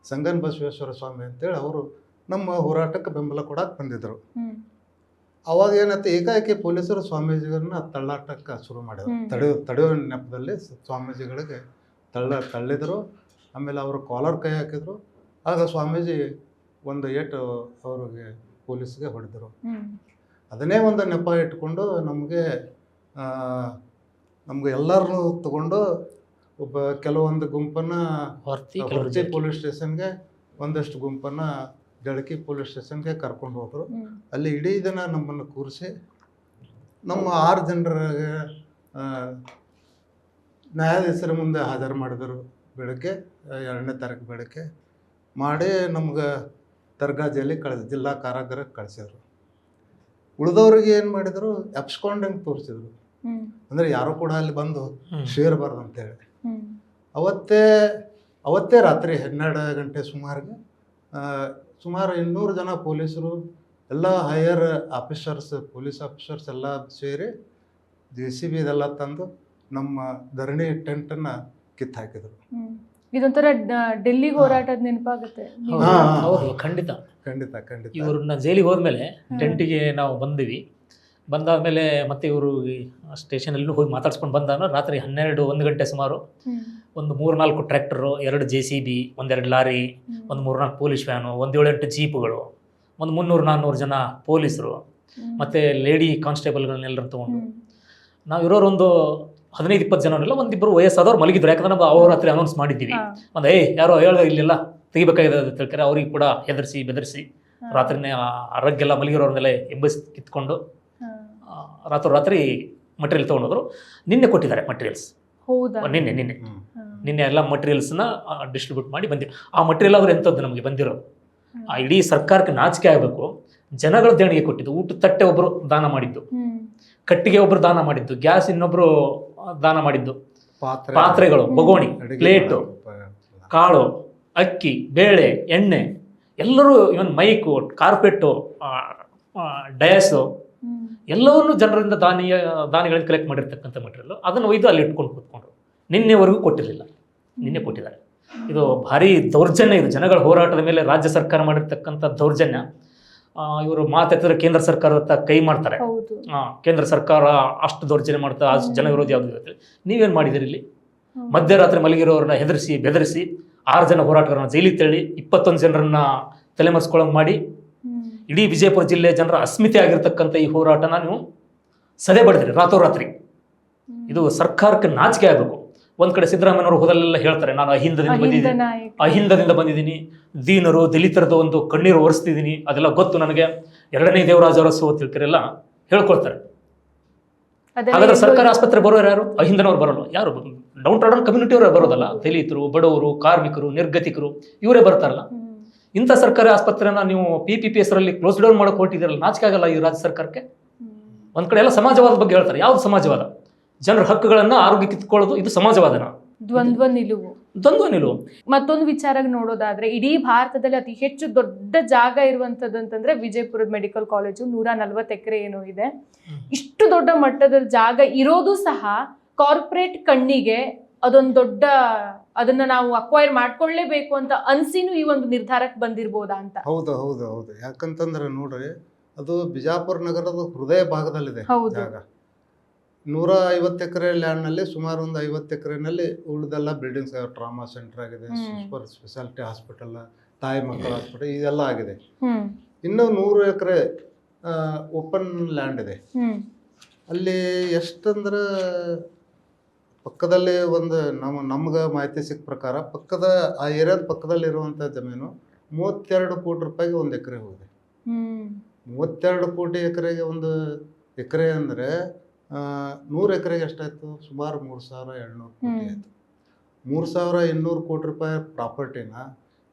ಸಂಗನ್ ಬಸವೇಶ್ವರ ಸ್ವಾಮಿ ಅಂತೇಳಿ ಅವರು ನಮ್ಮ ಹೋರಾಟಕ್ಕೆ ಬೆಂಬಲ ಕೊಡಕ್ಕೆ ಬಂದಿದ್ದರು. ಅವಾಗ ಏನತ್ತೆ ಏಕಾಏಕಿ ಪೊಲೀಸರು ಸ್ವಾಮೀಜಿಗಳನ್ನ ತಳ್ಳಾಟಕ್ಕೆ ಶುರು ಮಾಡಿದ್ರು. ತಡೆಯೋ ತಡೆಯೋ ನೆಪದಲ್ಲಿ ಸ್ವಾಮೀಜಿಗಳಿಗೆ ತಳ್ಳ ತಳ್ಳಿದ್ರು. ಆಮೇಲೆ ಅವರು ಕಾಲರ್ ಕೈ ಹಾಕಿದ್ರು. ಆಗ ಸ್ವಾಮೀಜಿ ಒಂದು ಏಟು ಅವ್ರಿಗೆ ಪೊಲೀಸ್ಗೆ ಹೊಡೆದರು. ಅದನ್ನೇ ಒಂದು ನೆಪ ಇಟ್ಕೊಂಡು ನಮಗೆ ನಮ್ಗೆ ಎಲ್ಲರನ್ನೂ ತಗೊಂಡು ಒಬ್ಬ ಕೆಲವೊಂದು ಗುಂಪನ್ನು ಹೊರ್ತಿ ಪೊಲೀಸ್ ಸ್ಟೇಷನ್ಗೆ ಒಂದಷ್ಟು ಗುಂಪನ್ನು ಜಳಕಿ ಪೊಲೀಸ್ ಸ್ಟೇಷನ್ಗೆ ಕರ್ಕೊಂಡು ಹೋದರು. ಅಲ್ಲಿ ಇಡೀ ದಿನ ನಮ್ಮನ್ನು ಕೂರಿಸಿ ನಮ್ಮ ಆರು ಜನರಿಗೆ ನ್ಯಾಯಾಧೀಶರ ಮುಂದೆ ಹಾಜರು ಮಾಡಿದರು. ಬೆಳಗ್ಗೆ ಎರಡನೇ ತಾರೀಕು ಬೆಳಗ್ಗೆ ಮಾಡಿ ನಮ್ಗೆ ದರ್ಗಾ ಜೈಲಿಗೆ ಕಳಿಸ್ ಜಿಲ್ಲಾ ಕಾರಾಗೃಹಕ್ಕೆ ಕಳಿಸಿದ್ರು ಉಳಿದವ್ರಿಗೆ ಏನು ಮಾಡಿದರು ಎಪ್ಸ್ಕೊಂಡಂಗೆ ತೋರಿಸಿದ್ರು. ಅಂದರೆ ಯಾರೂ ಕೂಡ ಅಲ್ಲಿ ಬಂದು ಸೇರಬಾರ್ದು ಅಂತೇಳಿ ಅವತ್ತೇ ಅವತ್ತೇ ರಾತ್ರಿ ಹನ್ನೆರಡು ಗಂಟೆ ಸುಮಾರಿಗೆ ಸುಮಾರು ಇನ್ನೂರು ಜನ ಪೊಲೀಸರು ಎಲ್ಲ ಹೈಯರ್ ಆಫೀಸರ್ಸ್ ಪೊಲೀಸ್ ಆಫೀಸರ್ಸ್ ಎಲ್ಲ ಸೇರಿ ಜೆ ಸಿ ಬಿ ಇದೆಲ್ಲ ತಂದು ನಮ್ಮ ಧರಣಿ ಟೆಂಟನ್ನು ಕಿತ್ತು ಹಾಕಿದರು ಇದೊಂಥರ ಡೆಲ್ಲಿ ಹೋರಾಟದ ನೆನಪಾಗುತ್ತೆ. ಹೌದು. ಖಂಡಿತ. ಖಂಡಿತ ಖಂಡಿತ. ಇವ್ರನ್ನ ಜೈಲಿಗೆ ಹೋದ್ಮೇಲೆ. ಟೆಂಟಿಗೆ ನಾವು ಬಂದಿವಿ. ಬಂದಾದ್ಮೇಲೆ ಮತ್ತೆ ಇವರು ಸ್ಟೇಷನಲ್ಲಿ ಹೋಗಿ ಮಾತಾಡ್ಸ್ಕೊಂಡು ಬಂದಾದ್ಮೇಲೆ ರಾತ್ರಿ ಹನ್ನೆರಡು ಒಂದು ಗಂಟೆ ಸುಮಾರು. ಒಂದು ಮೂರ್ನಾಲ್ಕು ಟ್ರ್ಯಾಕ್ಟರು ಎರಡು ಜೆ ಸಿ ಬಿ ಒಂದೆರಡು ಲಾರಿ. ಒಂದು ಮೂರ್ನಾಲ್ಕು ಪೊಲೀಸ್ ವ್ಯಾನು ಒಂದು ಏಳೆಂಟು ಜೀಪ್ಗಳು ಒಂದು ಮುನ್ನೂರು ನಾನ್ನೂರು ಜನ ಪೊಲೀಸರು. ಮತ್ತು ಲೇಡಿ ಕಾನ್ಸ್ಟೇಬಲ್ಗಳನ್ನೆಲ್ಲರೂ ತೊಗೊಂಡು. ನಾವು ಇರೋರೊಂದು ಒಂದು ಹದಿನೈದು ಇಪ್ಪತ್ತು ಜನರೆಲ್ಲ ಒಂದಿಬ್ಬರು ವಯಸ್ಸಾದವ್ರು ಮಲಗಿದ್ರು. ಯಾಕಂದ್ರೆ ನಾವು ಅವ್ರ ಹತ್ರ ಅನೌನ್ಸ್ ಮಾಡಿದ್ದೀವಿ. ಒಂದು ಏ ಯಾರೋ ಹೇಳ್ದೆ ಇಲ್ಲೆಲ್ಲ. ತೆಗಿಬೇಕಾಗಿದೆ ಅಂತ ಹೇಳ್ತಾರೆ ಅವ್ರಿಗೆ ಕೂಡ ಹೆದರಿಸಿ ಬೆದರಿಸಿ. ರಾತ್ರಿನೇ ಆರೋಗ್ಯ ಮಲಗಿರೋರ್ನೆಲ್ಲ ಎಂಬಸ್ ಕಿತ್ಕೊಂಡು ಆ, ರಾತ್ರಿ ರಾತ್ರಿ ಮಟೀರಿಯಲ್ ತೊಗೊಂಡೋದ್ರು. ನಿನ್ನೆ ಕೊಟ್ಟಿದ್ದಾರೆ ಮಟೀರಿಯಲ್ಸ್ ಹೌದಾ? ನಿನ್ನೆ ನಿನ್ನೆ. ಹ್ಮ್. ನಿನ್ನೆ ಎಲ್ಲ ಮಟೀರಿಯಲ್ಸ್ನ ಡಿಸ್ಟ್ರಿಬ್ಯೂಟ್ ಮಾಡಿ ಬಂದಿವಿ ಆ ಮಟೀರಿಯಲ್ ಅವ್ರು ಎಂಥದ್ದು ನಮಗೆ ಬಂದಿರೋ? ಆ ಇಡೀ ಸರ್ಕಾರಕ್ಕೆ ನಾಚಿಕೆ ಆಗಬೇಕು. ಜನಗಳ ದೇಣಿಗೆ ಕೊಟ್ಟಿದ್ದು. ಊಟ ತಟ್ಟೆ ಒಬ್ಬರು ದಾನ ಮಾಡಿದ್ದು. ಕಟ್ಟಿಗೆ ಒಬ್ಬರು ದಾನ ಮಾಡಿದ್ದು. ಗ್ಯಾಸ್ ಇನ್ನೊಬ್ಬರು ದಾನ ಮಾಡಿದ್ದು. ಪಾತ್ರೆ ಪಾತ್ರೆಗಳು. ಬಗೋಣಿ ಪ್ಲೇಟು ಕಾಳು ಅಕ್ಕಿ ಬೇಳೆ ಎಣ್ಣೆ ಎಲ್ಲರೂ ಇವನ್ ಮೈಕು ಕಾರ್ಪೆಟ್ಟು ಡಯಸು ಎಲ್ಲವನ್ನು ಜನರಿಂದ ದಾನಿಯ ದಾನಿಗಳಿಂದ ಕಲೆಕ್ಟ್ ಮಾಡಿರ್ತಕ್ಕಂಥ ಮಟೀರಿಯಲ್ ಅದನ್ನು ಒಯ್ದು ಅಲ್ಲಿ ಇಟ್ಕೊಂಡು ಕೂತ್ಕೊಂಡ್ರು. ನಿನ್ನೆವರೆಗೂ ಕೊಟ್ಟಿರಲಿಲ್ಲ. ನಿನ್ನೆ ಕೊಟ್ಟಿದ್ದಾರೆ. ಇದು ಭಾರಿ ದೌರ್ಜನ್ಯ. ಇದು ಜನಗಳ ಹೋರಾಟದ ಮೇಲೆ ರಾಜ್ಯ ಸರ್ಕಾರ ಮಾಡಿರ್ತಕ್ಕಂಥ ದೌರ್ಜನ್ಯ. ಇವರು ಮಾತಾಡ್ತಿದ್ರೆ ಕೇಂದ್ರ ಸರ್ಕಾರದ ಕೈ ಮಾಡ್ತಾರೆ ಕೇಂದ್ರ ಸರ್ಕಾರ ಅಷ್ಟು ದೌರ್ಜನ್ಯ ಮಾಡ್ತಾ ಅಷ್ಟು ಜನ ವಿರೋಧಿ ಯಾವುದು ನೀವೇನು ಮಾಡಿದಿರಿ ಇಲ್ಲಿ. ಮಧ್ಯರಾತ್ರಿ ಮಲಗಿರೋರನ್ನ ಹೆದರಿಸಿ ಬೆದರಿಸಿ ಆರು ಜನ ಹೋರಾಟಗಾರರನ್ನ ಜೈಲಿಗೆ ತಳ್ಳಿ ಇಪ್ಪತ್ತೊಂದು ಜನರನ್ನ ತಲೆಮರೆಸ್ಕೊಳಂಗೆ ಮಾಡಿ. ಇಡೀ ವಿಜಯಪುರ ಜಿಲ್ಲೆ ಜನರ ಅಸ್ಮಿತೆ ಆಗಿರ್ತಕ್ಕಂಥ ಈ ಹೋರಾಟನ ನೀವು ಸದೆ ಬಡಿದ್ರಿ ರಾತ್ರೋರಾತ್ರಿ. ಇದು ಸರ್ಕಾರಕ್ಕೆ ನಾಚಿಕೆ ಆಗಬೇಕು ಒಂದ್ ಕಡೆ ಸಿದ್ದರಾಮಯ್ಯವರು ಹೋದಲ್ಲೆಲ್ಲ ಹೇಳ್ತಾರೆ ನಾನು ಅಹಿಂದದಿಂದ ಅಹಿಂದ ಬಂದಿದ್ದೀನಿ ಅಹಿಂದದಿಂದ ಬಂದಿದ್ದೀನಿ ದೀನರು ದಲಿತರದ ಒಂದು ಕಣ್ಣೀರು ಒರೆಸ್ತಿದ್ದೀನಿ ಅದೆಲ್ಲ ಗೊತ್ತು ನನಗೆ. ಎರಡನೇ ದೇವರಾಜ ಅರಸು ಅಂತ ಹೇಳ್ತಾರೆಲ್ಲ ಹೇಳ್ಕೊಳ್ತಾರೆ. ಹಾಗಾದ್ರೆ ಸರ್ಕಾರಿ ಆಸ್ಪತ್ರೆ ಬರೋರು ಯಾರು? ಅಹಿಂದನವ್ರು ಬರಲ್ಲ. ಯಾರು? ಡೌನ್ ಟೌನ್ ಕಮ್ಯುನಿಟಿಯವರೇ ಬರೋದಲ್ಲ. ದಲಿತರು ಬಡವರು ಕಾರ್ಮಿಕರು ನಿರ್ಗತಿಕರು ಇವರೇ ಬರ್ತಾರಲ್ಲ. ಇಂಥ ಸರ್ಕಾರಿ ಆಸ್ಪತ್ರೆನ ನೀವು ಪಿ ಪಿ ಪಿ ಹೆಸರಲ್ಲಿ ಕ್ಲೋಸ್ ಡೌನ್ ಮಾಡೋ ಹೊರಟಿದ್ದೀರಲ್ಲ ನಾಚಿಕೆ ಆಗಲ್ಲ ಈ ರಾಜ್ಯ ಸರ್ಕಾರಕ್ಕೆ? ಒಂದ್ ಕಡೆ ಎಲ್ಲ ಸಮಾಜವಾದ ಬಗ್ಗೆ ಹೇಳ್ತಾರೆ. ಯಾವ್ದು ಸಮಾಜವಾದ? ಜನರ ಹಕ್ಕುಗಳನ್ನ ಆರೋಗ್ಯ ಕಿತ್ಕೊಳ್ಳೋದು ಇದು ಸಮಾಜವಾದನ. ದ್ವಂದ್ವ ನಿಲುವು. ದ್ವಂದ್ವ ನಿಲುವು. ಮತ್ತೊಂದು ವಿಚಾರ ನೋಡೋದಾದ್ರೆ ಇಡೀ ಭಾರತದಲ್ಲಿ ಅತಿ ಹೆಚ್ಚು ದೊಡ್ಡ ಜಾಗ ಇರುವಂತದ್ದು ಅಂತಂದ್ರೆ ವಿಜಯಪುರದ ಮೆಡಿಕಲ್ ಕಾಲೇಜು ನೂರ ನಲ್ವತ್ತು ಎಕರೆ ಏನೋ ಇದೆ. ಇಷ್ಟು ದೊಡ್ಡ ಮಟ್ಟದ ಜಾಗ ಇರೋದು ಸಹ ಕಾರ್ಪೊರೇಟ್ ಕಣ್ಣಿಗೆ ಅದೊಂದು ದೊಡ್ಡ ಅದನ್ನ ನಾವು ಅಕ್ವೈರ್ ಮಾಡ್ಕೊಳ್ಳೇಬೇಕು ಅಂತ ಅನ್ಸಿನೂ ಈ ಒಂದು ನಿರ್ಧಾರಕ್ಕೆ ಬಂದಿರ್ಬೋದಾ ಅಂತ. ಹೌದು ಹೌದು ಹೌದು. ಯಾಕಂತಂದ್ರೆ ನೋಡ್ರಿ ಅದು ಬಿಜಾಪುರ ನಗರದ ಹೃದಯ ಭಾಗದಲ್ಲಿದೆ ಹೌದು. ಜಾಗ. ನೂರ ಐವತ್ತು ಎಕರೆ ಲ್ಯಾಂಡ್ನಲ್ಲಿ ಸುಮಾರು ಒಂದು ಐವತ್ತು ಎಕರೆನಲ್ಲಿ ಉಳಿದೆಲ್ಲ ಬಿಲ್ಡಿಂಗ್ಸ್ ಟ್ರಾಮಾ ಸೆಂಟರ್ ಆಗಿದೆ ಸೂಪರ್ ಸ್ಪೆಷಾಲಿಟಿ ಹಾಸ್ಪಿಟಲ್ ತಾಯಿ ಮಕ್ಕಳ ಹಾಸ್ಪಿಟಲ್ ಇದೆಲ್ಲ ಆಗಿದೆ. ಇನ್ನೂ ನೂರು ಎಕರೆ ಓಪನ್ ಲ್ಯಾಂಡ್ ಇದೆ. ಅಲ್ಲಿ ಎಷ್ಟಂದ್ರೆ ಪಕ್ಕದಲ್ಲಿ ಒಂದು ನಮ್ಮ ನಮ್ಗೆ ಮಾಹಿತಿ ಸಿಕ್ಕ ಪ್ರಕಾರ ಪಕ್ಕದ ಆ ಏರಿಯಾದ ಪಕ್ಕದಲ್ಲಿ ಇರುವಂಥ ಜಮೀನು ಮೂವತ್ತೆರಡು ಕೋಟಿ ರೂಪಾಯಿಗೆ ಒಂದು ಎಕರೆ ಹೋಗಿದೆ. ಮೂವತ್ತೆರಡು ಕೋಟಿ ಎಕರೆಗೆ ಒಂದು ಎಕರೆ ಅಂದರೆ ನೂರು ಎಕರೆಗೆ ಎಷ್ಟಾಯ್ತು? ಸುಮಾರು ಮೂರು ಸಾವಿರ ಏಳ್ನೂರು ಕೋಟಿ. ಆಯಿತು. ಮೂರು ಸಾವಿರ ಇನ್ನೂರು ಕೋಟಿ ರೂಪಾಯಿ ಪ್ರಾಪರ್ಟಿನ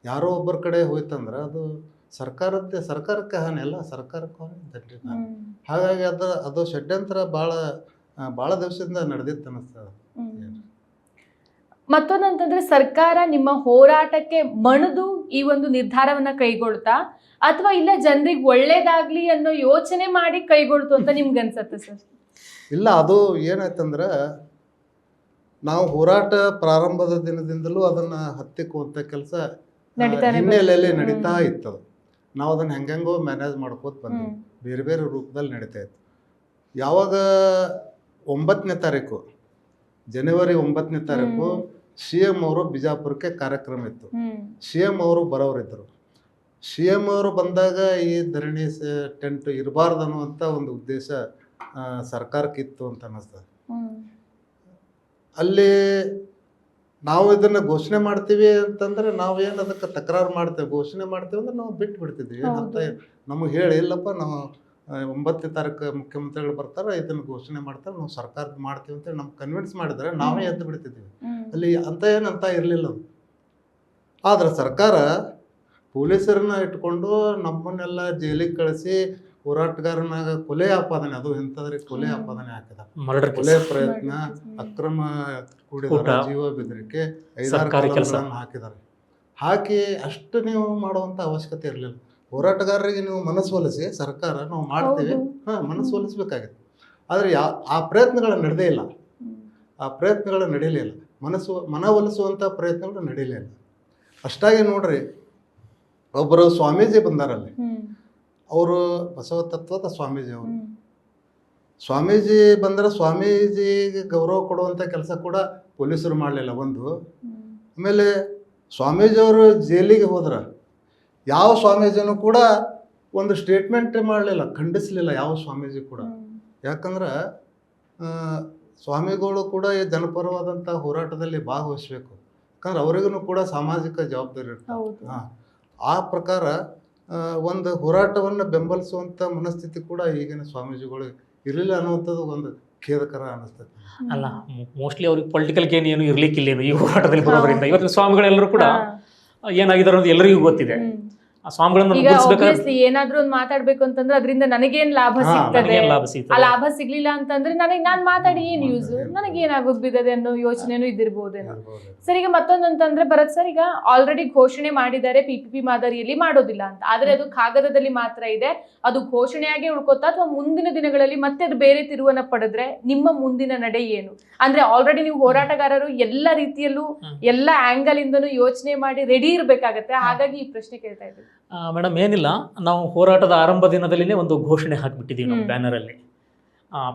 ಯಾರೋ ಒಬ್ಬರ ಕಡೆ ಹೋಯ್ತಂದ್ರೆ ಅದು ಸರ್ಕಾರದ್ದೇ ಸರ್ಕಾರಕ್ಕೆ ಹಾನಿ ಅಲ್ಲ ಸರ್ಕಾರಕ್ಕೆ ಹಾನಿ ಹಾಗಾಗಿ ಅದು ಅದು ಷಡ್ಯಂತ್ರ ಭಾಳ ಭಾಳ ದಿವಸದಿಂದ ನಡೆದಿತ್ತು ಅನ್ನಿಸ್ತದೆ ಮತ್ತೊಂದು ಮತ್ತೊಂದಂತಂದ್ರೆ ಸರ್ಕಾರ ನಿಮ್ಮ ಹೋರಾಟಕ್ಕೆ ಮಣಿದು ಈ ಒಂದು ನಿರ್ಧಾರವನ್ನ ಕೈಗೊಳ್ತಾ ಅಥವಾ ಇಲ್ಲ ಜನರಿಗೆ ಒಳ್ಳೇದಾಗ್ಲಿ ಅನ್ನೋ ಯೋಚನೆ ಮಾಡಿ ಕೈಗೊಳ್ತು ಅಂತ ನಿಮ್ಗೆ ಅನ್ಸತ್ತೆ ಸರ್? ಇಲ್ಲ ಅದು ಏನಾಯ್ತಂದ್ರೆ ನಾವು ಹೋರಾಟ ಪ್ರಾರಂಭದ ದಿನದಿಂದಲೂ ಅದನ್ನು ಹತ್ತಿಕ್ಕುವಂಥ ಕೆಲಸ ಹಿನ್ನೆಲೆಯಲ್ಲಿ ನಡೀತಾ ಇತ್ತದು ಇತ್ತು ಅದು. ನಾವು ಅದನ್ನು ಹೆಂಗೆಂಗೋ ಮ್ಯಾನೇಜ್ ಮಾಡ್ಕೋತ ಬಂದ್ವಿ. ಬೇರೆ ಬೇರೆ ರೂಪದಲ್ಲಿ ನಡೀತಾ ಇತ್ತು. ಯಾವಾಗ ಒಂಬತ್ತನೇ ತಾರೀಕು ಜನವರಿ ಒಂಬತ್ತನೇ ತಾರೀಕು. ಸಿ ಎಂ ಅವರು ಬಿಜಾಪುರಕ್ಕೆ ಕಾರ್ಯಕ್ರಮ ಇತ್ತು. ಸಿ ಎಂ ಅವರು ಬರೋರಿದ್ದರು. ಸಿ ಎಂ ಅವರು ಬಂದಾಗ ಈ ಧರಣಿ ಸ- ಟೆಂಟ್ ಇರಬಾರ್ದು ಅನ್ನುವಂಥ ಒಂದು ಉದ್ದೇಶ ಆ, ಸರ್ಕಾರಕ್ಕೆ ಇತ್ತು ಅಂತ ಅನ್ನಿಸ್ತದೆ. ಅಲ್ಲಿ ನಾವು ಇದನ್ನು ಘೋಷಣೆ ಮಾಡ್ತೀವಿ ಅಂತಂದ್ರೆ ನಾವು ಏನು ಅದಕ್ಕೆ ತಕರಾರು ಮಾಡ್ತೇವೆ? ಘೋಷಣೆ ಮಾಡ್ತೇವೆ ಅಂದ್ರೆ ನಾವು ಬಿಟ್ಟು ಬಿಡ್ತಿದ್ವಿ ಏನಂತ. ನಮಗೆ ಹೇಳಿ ಇಲ್ಲಪ್ಪ ನಾವು ಒಂಬತ್ತನೇ ತಾರೀಕು ಮುಖ್ಯಮಂತ್ರಿಗಳು ಬರ್ತಾರೆ ಇದನ್ನು ಘೋಷಣೆ ಮಾಡ್ತಾರೆ ನಾವು ಸರ್ಕಾರ ಮಾಡ್ತೀವಿ ಅಂತೇಳಿ ನಮ್ಗೆ ಕನ್ವಿನ್ಸ್ ಮಾಡಿದ್ರೆ ನಾವೇ ಎದ್ದು ಬಿಡ್ತಿದ್ವಿ ಅಲ್ಲಿ ಅಂತ ಏನಂತ ಇರಲಿಲ್ಲ ಅದು. ಆದ್ರೆ ಸರ್ಕಾರ ಪೊಲೀಸರನ್ನ ಇಟ್ಕೊಂಡು ನಮ್ಮನ್ನೆಲ್ಲ ಜೈಲಿಗೆ ಕಳಿಸಿ ಹೋರಾಟಗಾರನಾಗ ಕೊಲೆ ಆಪಾದನೆ ಅದು ಇಂಥದ್ರಿಗೆ ಕೊಲೆ. ಆಪಾದನೆ ಹಾಕಿದ. ಮರ್ಡರ್ ಕೊಲೆ ಪ್ರಯತ್ನ ಅಕ್ರಮ ಕೂಡಿದ ಜೀವ ಬೆದರಿಕೆ ಐದಾರು ಹಾಕಿದ್ದಾರೆ ಹಾಕಿ ಅಷ್ಟು ನೀವು ಮಾಡುವಂತ ಅವಶ್ಯಕತೆ ಇರಲಿಲ್ಲ. ಹೋರಾಟಗಾರರಿಗೆ ನೀವು ಮನಸ್ಸೊಲಿಸಿ ಸರ್ಕಾರ ನಾವು ಮಾಡ್ತೀವಿ. ಹಾ ಮನಸ್ಸೊಲಿಸ್ಬೇಕಾಗಿತ್ತು ಆದರೆ ಯಾ ಆ ಪ್ರಯತ್ನಗಳು ನಡೆದೇ ಇಲ್ಲ. ಆ ಪ್ರಯತ್ನಗಳು ನಡೀಲಿಲ್ಲ ಮನಸ್ಸು ಮನವೊಲಿಸುವಂಥ ಪ್ರಯತ್ನಗಳು ನಡೀಲಿಲ್ಲ ಅಷ್ಟಾಗಿ ನೋಡ್ರಿ ಒಬ್ಬರು ಸ್ವಾಮೀಜಿ ಬಂದಾರಲ್ಲಿ. ಅವರು ಬಸವ ತತ್ವದ ಸ್ವಾಮೀಜಿ ಅವರು. ಸ್ವಾಮೀಜಿ ಬಂದ್ರೆ ಸ್ವಾಮೀಜಿಗೆ ಗೌರವ ಕೊಡುವಂಥ ಕೆಲಸ ಕೂಡ ಪೊಲೀಸರು ಮಾಡಲಿಲ್ಲ ಒಂದು. ಆಮೇಲೆ ಸ್ವಾಮೀಜಿಯವರು ಜೈಲಿಗೆ ಹೋದ್ರ ಯಾವ ಸ್ವಾಮೀಜಿನೂ ಕೂಡ ಒಂದು ಸ್ಟೇಟ್ಮೆಂಟ್ ಮಾಡಲಿಲ್ಲ ಖಂಡಿಸಲಿಲ್ಲ ಯಾವ ಸ್ವಾಮೀಜಿ ಕೂಡ. ಯಾಕಂದ್ರೆ ಸ್ವಾಮಿಗಳು ಕೂಡ ಈ ಜನಪರವಾದಂಥ ಹೋರಾಟದಲ್ಲಿ ಭಾಗವಹಿಸಬೇಕು. ಯಾಕಂದ್ರೆ ಅವರಿಗೂ ಕೂಡ ಸಾಮಾಜಿಕ ಜವಾಬ್ದಾರಿ ಇರ್ತದೆ. ಆ ಪ್ರಕಾರ ಒಂದು ಹೋರಾಟವನ್ನು ಬೆಂಬಲಿಸುವಂಥ ಮನಸ್ಥಿತಿ ಕೂಡ ಈಗಿನ ಸ್ವಾಮೀಜಿಗಳು ಇರಲಿಲ್ಲ ಅನ್ನುವಂಥದ್ದು ಒಂದು ಖೇದಕರ ಅನಿಸ್ತದೆ. ಅಲ್ಲ ಮೋಸ್ಟ್ಲಿ ಅವ್ರಿಗೆ ಪೊಲಿಟಿಕಲ್ ಗೇನ್ ಏನು ಇರ್ಲಿಕ್ಕಿಲ್ಲೇನು ಈ ಹೋರಾಟದಲ್ಲಿ ಬರೋದ್ರಿಂದ. ಇವತ್ತಿನ ಸ್ವಾಮಿಗಳೆಲ್ಲರೂ ಕೂಡ. ಏನಾಗಿದ್ದಾರೆ ಅನ್ನೋದು ಎಲ್ಲರಿಗೂ ಗೊತ್ತಿದೆ. ಸ್ವಾಮಿಗಳನ್ನ ಏನಾದ್ರೂ ಒಂದ್ ಮಾತಾಡ್ಬೇಕು ಅಂತಂದ್ರೆ ಅದರಿಂದ ನನಗೇನ್ ಲಾಭ ಸಿಗ್ತದೆ? ಆ ಲಾಭ ಸಿಗ್ಲಿಲ್ಲ ಅಂತಂದ್ರೆ ನನಗೆ ನಾನ್ ಮಾತಾಡಿ ಏನ್ ಯೂಸ್ ನನಗೆ ಏನಾಗೋದ್ ಬಿದ್ದದೆ ಅನ್ನೋ ಯೋಚನೆನೂ ಇದ್ದಿರ್ಬೋದೇನೋ. ಸರ್ ಈಗ ಮತ್ತೊಂದಂತಂದ್ರೆ ಭರತ್ ಸರ್ ಈಗ ಆಲ್ರೆಡಿ ಘೋಷಣೆ ಮಾಡಿದ್ದಾರೆ ಪಿಪಿಪಿ ಮಾದರಿಯಲ್ಲಿ ಮಾಡೋದಿಲ್ಲ ಅಂತ. ಆದ್ರೆ ಅದು ಕಾಗದದಲ್ಲಿ ಮಾತ್ರ ಇದೆ. ಅದು ಘೋಷಣೆಯಾಗಿ ಉಳ್ಕೋತಾ ಅಥವಾ ಮುಂದಿನ ದಿನಗಳಲ್ಲಿ ಮತ್ತೆ ಅದು ಬೇರೆ ತಿರುವನ್ನ ಪಡೆದ್ರೆ ನಿಮ್ಮ ಮುಂದಿನ ನಡೆ ಏನು? ಅಂದ್ರೆ ಆಲ್ರೆಡಿ ನೀವು ಹೋರಾಟಗಾರರು ಎಲ್ಲ ರೀತಿಯಲ್ಲೂ. ಎಲ್ಲ ಆಂಗಲ್ ಇಂದನು ಯೋಚನೆ ಮಾಡಿ ರೆಡಿ ಇರ್ಬೇಕಾಗತ್ತೆ. ಹಾಗಾಗಿ ಈ ಪ್ರಶ್ನೆ ಕೇಳ್ತಾ ಇದ್ದೀವಿ ಮೇಡಮ್ ಏನಿಲ್ಲ. ನಾವು ಹೋರಾಟದ ಆರಂಭ ದಿನದಲ್ಲಿನೇ ಒಂದು ಘೋಷಣೆ ಹಾಕಿಬಿಟ್ಟಿದ್ದೀವಿ ನಮ್ಮ ಬ್ಯಾನರ್ ಬ್ಯಾನರಲ್ಲಿ.